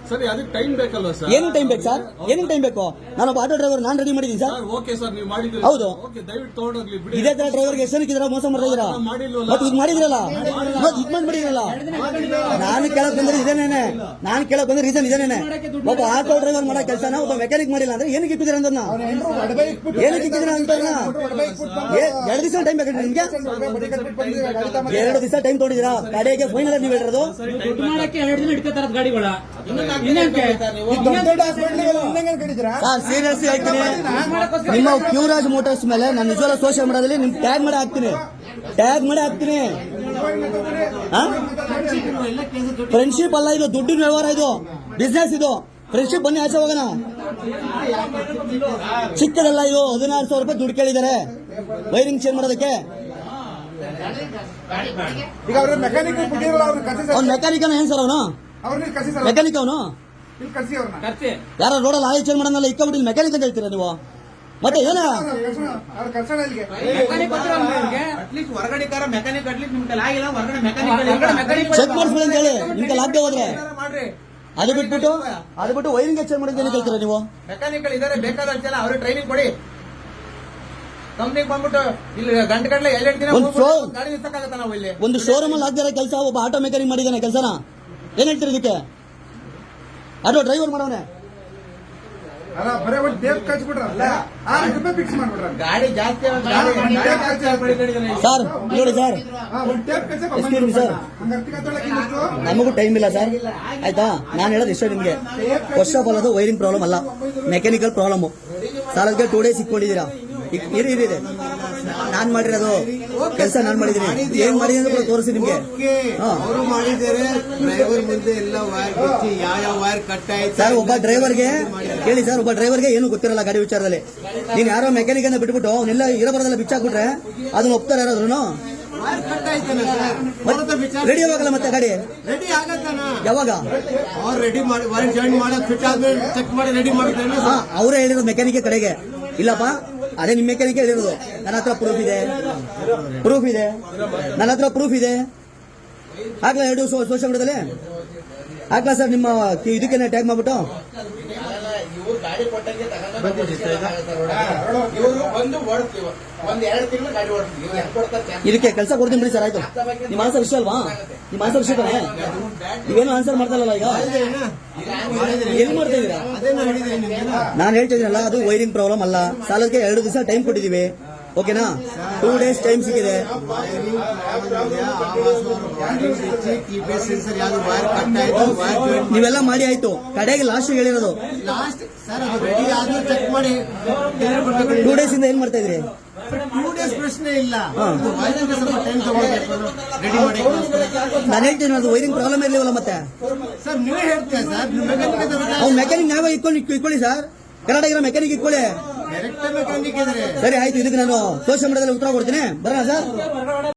ಸರಿ ಅದಕ್ಕೆ ಟೈಮ್ ಬೇಕಲ್ವಾ ಸರ್? ಏನು ಟೈಮ್ ಬೇಕು ಸರ್? ಏನು ಟೈಮ್ ಬೇಕು? ನಾನೊಬ್ಬ ಆಟೋ ಡ್ರೈವರ್ ನಾನು ರೆಡಿ ಮಾಡಿದ್ದೀನಿ ಸರ್. ಓಕೆ ಸರ್ ನೀವು ಮಾಡಿದ್ರಿ ಹೌದು. ಓಕೆ ದಯವಿಟ್ಟು ತಗೊಂಡೋಗ್ಲಿ ಬಿಡಿ. ಇದೇ ತರ ಡ್ರೈವರ್ಗೆ ಎಷ್ಟು ಜನಕ್ಕಿದ್ದೀರಾ ಮೋಸ ಮಾಡ್ತಾ ಇದ್ದೀರಾ? ಮಾಡಿಲ್ವಲ್ಲ. ಮತ್ತೆ ಇದು ಮಾಡಿದ್ರಲ್ಲ? ಮತ್ತೆ ಇದು ಮಾಡಿದ್ರಲ್ಲ ನಾನು ಕೇಳಕ್ ಬಂದ್ರೆ ಇದೇನೇನೆ ನಾನು ಕೇಳಕ್ ಬಂದ್ರೆ ರೀಸನ್ ಇದೇನೇನೆ ಒಬ್ಬ ಆಟೋ ಡ್ರೈವರ್ ಮಾಡೋ ಕೆಲಸನ ಒಬ್ಬ ಮೆಕ್ಯಾನಿಕ್ ಮಾಡಿಲ್ಲ ಅಂದ್ರೆ ಏನಕ್ಕೆ ಇಟ್ಟಿದ್ದೀರಾ ಅಂತ ಏನಕ್ಕೆ ಇಟ್ಟಿದ್ದೀರಾ ಅಂತ ಎರಡು ದಿವಸ ಟೈಮ್ ಬೇಕು ನಿಮ್ಗೆ? ಎರಡು ದಿವಸ ಟೈಮ್ ತೊಗೊಂಡಿದ್ದೀರಾ? ಕಡೆಗೆ ಫೈನಲ್ ನೀವು ಹೇಳಿರೋದು? ದುಡ್ಡು ಮಾಡಕ್ಕೆ ಎರಡು ದಿನ ಇಟ್ಕೋತಾರ ಗಾಡಿಗಳ. ಸರ್ ಸೀರಿಯಸ್ ಹೇಳ್ತೀನಿ. ನಿಮ್ಮ ಕ್ಯೂರಾಜ್ ಮೋಟರ್ಸ್ ಮೇಲೆ ನಾನು ನಿಜವಾದ ಸೋಷಿಯಲ್ ಮೀಡಿಯಾದಲ್ಲಿ ನಿಮ್ ಟ್ಯಾಗ್ ಮಾಡಿ ಹಾಕ್ತೀನಿ. ಟ್ಯಾಗ್ ಮಾಡಿ ಹಾಕ್ತೀನಿ. ಫ್ರೆಂಡ್ಶಿಪ್ ಅಲ್ಲ ಇದು ದುಡ್ಡಿನ ವ್ಯವಹಾರ ಇದು. ಬಿಸ್ನೆಸ್ ಇದು. ಫ್ರೆಂಡ್ಶಿಪ್ ಬನ್ನಿ ಆಚೆ ಹೋಗೋಣ. ಚಿಕ್ಕದಲ್ಲ ಇದು ಹದಿನಾರು ಸಾವಿರ ರೂಪಾಯಿ ದುಡ್ಡು ಕೇಳಿದ್ದಾರೆ. ವೈರಿಂಗ್ ಚೇಂಜ್ ಮಾಡೋದಕ್ಕೆ. ಮೆಕ್ಯಾನಿಕ್ ಏನ್ ಸರ್ ಅವನು? ಅವ್ರನ್ನ ಕಸಿ ಸರ್ ಮೆಕ್ಯಾನಿಕ್ ಅವನು? ಇಲ್ಲಿ ಕಸಿ ಅವ್ರನ್ನ. ಯಾರೋ ರೋಡಲ್ಲಿ ಆಯಿಲ್ ಚೇಂಜ್ ಮಾಡೋಣಲ್ಲ ಇಕ್ಕಬಿಟ್ಟು ಮೆಕ್ಯಾನಿಕ್ ಅಂತ ಹೇಳ್ತೀರಾ ನೀವು? ಮತ್ತೆ ಏನ? ಅವ್ರ ಕರ್ಸೋಣ ಇಲ್ಲಿಗೆ. ಅಟ್ಲೀಸ್ಟ್ ಹೊರಗಡೆ ಕಾರ ಮೆಕ್ಯಾನಿಕ್ ಅಟ್ಲೀಸ್ಟ್ ನಿಮ್ ಕೈಲಿ ಆಗಿಲ್ಲ ಹೊರಗಡೆ ಮೆಕ್ಯಾನಿಕ್ ಚೆಕ್ ಮಾಡಿಸ್ಬಿಡಿ ಅಂತ ಹೇಳಿ. ನಿಮ್ಗೆ ಲಾಭ್ಯ ಹೋದ್ರೆ. ಮಾಡ್ರಿ. ಅದು ಬಿಟ್ಬಿಟ್ಟು ಅದು ಬಿಟ್ಟು ವೈರಿಂಗ್ ಚೇಂಜ್ ಮಾಡಿದ್ರೆ ಏನು ಹೇಳ್ತೀರಾ ನೀವು? ಮೆಕ್ಯಾನಿಕ್ ಇದಾರೆ ಬೇಕಾದಷ್ಟು ಜನ ಅವ್ರಿಗೆ ಟ್ರೈನಿಂಗ್ ಕೊಡಿ. ಕಂಪ್ನಿಗೆ ಬಂದ್ಬಿಟ್ಟು ಇಲ್ಲಿ ಗಂಟೆ ದಿನ ಒಂದು ಶೋರೂಮ್ ಅಲ್ಲಿ ಆಗ್ತಾರೆ ಕೆಲಸ ಒಬ್ಬ ಆಟೋ ಮೆಕ್ಯಾನಿಕ್ ಮಾಡಿದಾನೆ ಕೆಲಸನ. ಏನ್ ಹೇಳ್ತೀರಿ ಇದಕ್ಕೆ? ಅದು ಡ್ರೈವರ್ ಮಾಡವನೇ. ಅಲ್ಲ ಬರೀ ಒಂದು ಟೇಪ್ ಕಚ್ಬಿಟ್ರಲ್ಲ ಆರು ರೂಪಾಯಿ ಫಿಕ್ಸ್ ಮಾಡ್ಬಿಟ್ರ ಗಾಡಿ ಜಾಸ್ತಿ ಗಾಡಿ ಸರ್ ನೋಡಿ ಸರ್ ಎಕ್ಸ್ಕ್ಯೂಸ್ ಸರ್ ನಮಗೂ ಟೈಮ್ ಇಲ್ಲ ಸರ್ ಆಯ್ತಾ? ನಾನು ಹೇಳೋದು ಇಷ್ಟ ನಿಮಗೆ. ಫಸ್ಟ್ ಆಫ್ ಆಲ್ ಅದು ವೈರಿಂಗ್ ಪ್ರಾಬ್ಲಮ್ ಅಲ್ಲ. ಮೆಕ್ಯಾನಿಕಲ್ ಪ್ರಾಬ್ಲಮ್ ಸಾಲಕ್ಕೆ ಟೂ ಡೇಸ್ ಇಟ್ಕೊಂಡಿದ್ದೀರಾ? ಇರಿ ಇರಿ ಇರಿ. ನಾನ್ ಮಾಡಿರೋದು. ಕೆಲಸ ನಾನ್ ಮಾಡಿದ್ದೀನಿ. ಏನ್ ಮಾಡಿದೆ ಅಂತ ಕೂಡ ತೋರಿಸಿ ನಿಮ್ಗೆ. ಅವರು ಮಾಡಿದ್ದಾರೆ. ಡ್ರೈವರ್ ಮುಂದೆ ಎಲ್ಲ ವೈರ್ ಬಿಚ್ಚಿ ಯಾವ ಯಾವ ವೈರ್ ಕಟ್ ಆಯ್ತು ಸರ್ ಒಬ್ಬ ಡ್ರೈವರ್ಗೆ ಕೇಳಿ ಸರ್ ಒಬ್ಬ ಡ್ರೈವರ್ಗೆ ಏನು ಗೊತ್ತಿರಲ್ಲ ಗಾಡಿ ವಿಚಾರದಲ್ಲಿ. ನೀನ್ ಯಾರೋ ಮೆಕ್ಯಾನಿಕ್ ಅಂತ ಬಿಟ್ಬಿಟ್ಟು ಅವನ್ನೆಲ್ಲ ಇರಬಾರ್ದಲ್ಲ ಬಿಚ್ಚಾಕ್ಬಿಟ್ರೆ ಅದನ್ನ ಒಪ್ತಾರೆ ಯಾರಾದ್ರೂ ರೆಡಿ ಆಗಲ್ಲ ಮತ್ತೆ ಗಾಡಿ? ರೆಡಿ ಆಗತ್ತಾನ ಯಾವಾಗ? ಅವ್ರು ರೆಡಿ ಮಾಡಿ ವೈರ್ ಜಾಯಿನ್ ಮಾಡಿ ಫಿಟ್ ಆದ್ಮೇಲೆ ಚೆಕ್ ಮಾಡಿ ರೆಡಿ ಮಾಡಿದ್ರೆ ಅವರೇ ಹೇಳಿರೋ ಮೆಕ್ಯಾನಿಕ್ ಕಡೆಗೆ. ಇಲ್ಲಪ್ಪ ಅದೇ ನಿಮ್ಮ ಮೆಕ್ಯಾನಿಕ್ ಹೇಳಿರೋದು ನನ್ನ ಹತ್ರ ಪ್ರೂಫ್ ಇದೆ. ಪ್ರೂಫ್ ಇದೆ. ನನ್ನ ಹತ್ರ ಪ್ರೂಫ್ ಇದೆ. ಹಾಕ್ಲಾ ಎರಡು ಸೋಷಿಯಲ್ ಮೀಡಿಯಾದಲ್ಲಿ ಹಾಕ್ಲಾ ಸರ್ ನಿಮ್ಮ ಇದಕ್ಕೆ ಟ್ಯಾಗ್ ಮಾಡ್ಬಿಟ್ಟು? ಗಾಡಿ ಕೊಟ್ಟಂಗೆ ಇವರು ಬಂದು ಓಡ್ತೀವಿ ಒಂದ್ ಎರಡು ತಿಂಗಳು ಗಾಡಿ ಚಾನ್ಸ್? ಇದಕ್ಕೆ ಕೆಲಸ ಕೊಡ್ತೀನಿ ಬಿಡಿ ಸರ್ ಆಯ್ತು. ನಿಮ್ಮ ಆನ್ಸರ್ ವಿಷಯ ಅಲ್ವಾ? ನಿಮ್ಮ ಆನ್ಸರ್ ವಿಷಯ ತಾನೇ? ನೀವೇನು ಆನ್ಸರ್ ಮಾಡ್ತಾರಲ್ಲ ಈಗ? ಎಲ್ಲಿ ಮಾಡ್ತಾ ಇದೀರಾ ನಾನು ಹೇಳ್ತಾ ಇದೀನಲ್ಲ ಅದು ವೈರಿಂಗ್ ಪ್ರಾಬ್ಲಮ್ ಅಲ್ಲ. ಸಾಲಕ್ಕೆ ಎರಡು ದಿವಸ ಟೈಮ್ ಕೊಟ್ಟಿದೀವಿ. ಓಕೆನಾ ಟೂ ಡೇಸ್ ಟೈಮ್ ಸಿಕ್ಕಿದೆ. ನೀವೆಲ್ಲ ಮಾಡಿ ಆಯ್ತು. ಕಡೆಗೆ ಲಾಸ್ಟ್ ಹೇಳಿರೋದು. ಟೂ ಡೇಸ್ ಇಂದ ಏನ್ ಮಾಡ್ತಾ ಇದ್ರಿ? ಟೂ ಡೇಸ್ ಪ್ರಶ್ನೆ ಇಲ್ಲ ನಾನು ಹೇಳ್ತೀನಿ ಅದು ವೈರಿಂಗ್ ಪ್ರಾಬ್ಲಮ್ ಇರ್ಲಿವಲ್ಲ ಮತ್ತೆ. ಸರ್ ನೀವೇ ಹೇಳ್ತೀರಾ ಸರ್? ನೀವು ಮೆಕ್ಯಾನಿಕ್ ನಾವೇ ಇಟ್ಕೊಂಡು ಇಟ್ಕೊಳ್ಳಿ ಸರ್ ಕರ್ನಾಟಕ ಮೆಕ್ಯಾನಿಕ್ ಇಟ್ಕೊಳ್ಳಿ. ಸರಿ ಆಯ್ತು ಇದಕ್ಕೆ ನಾನು ಸೋಷಿಯಲ್ ಮೀಡಿಯಾದಲ್ಲಿ ಉತ್ತರ ಕೊಡ್ತೀನಿ. ಬರೋಣ ಸರ್?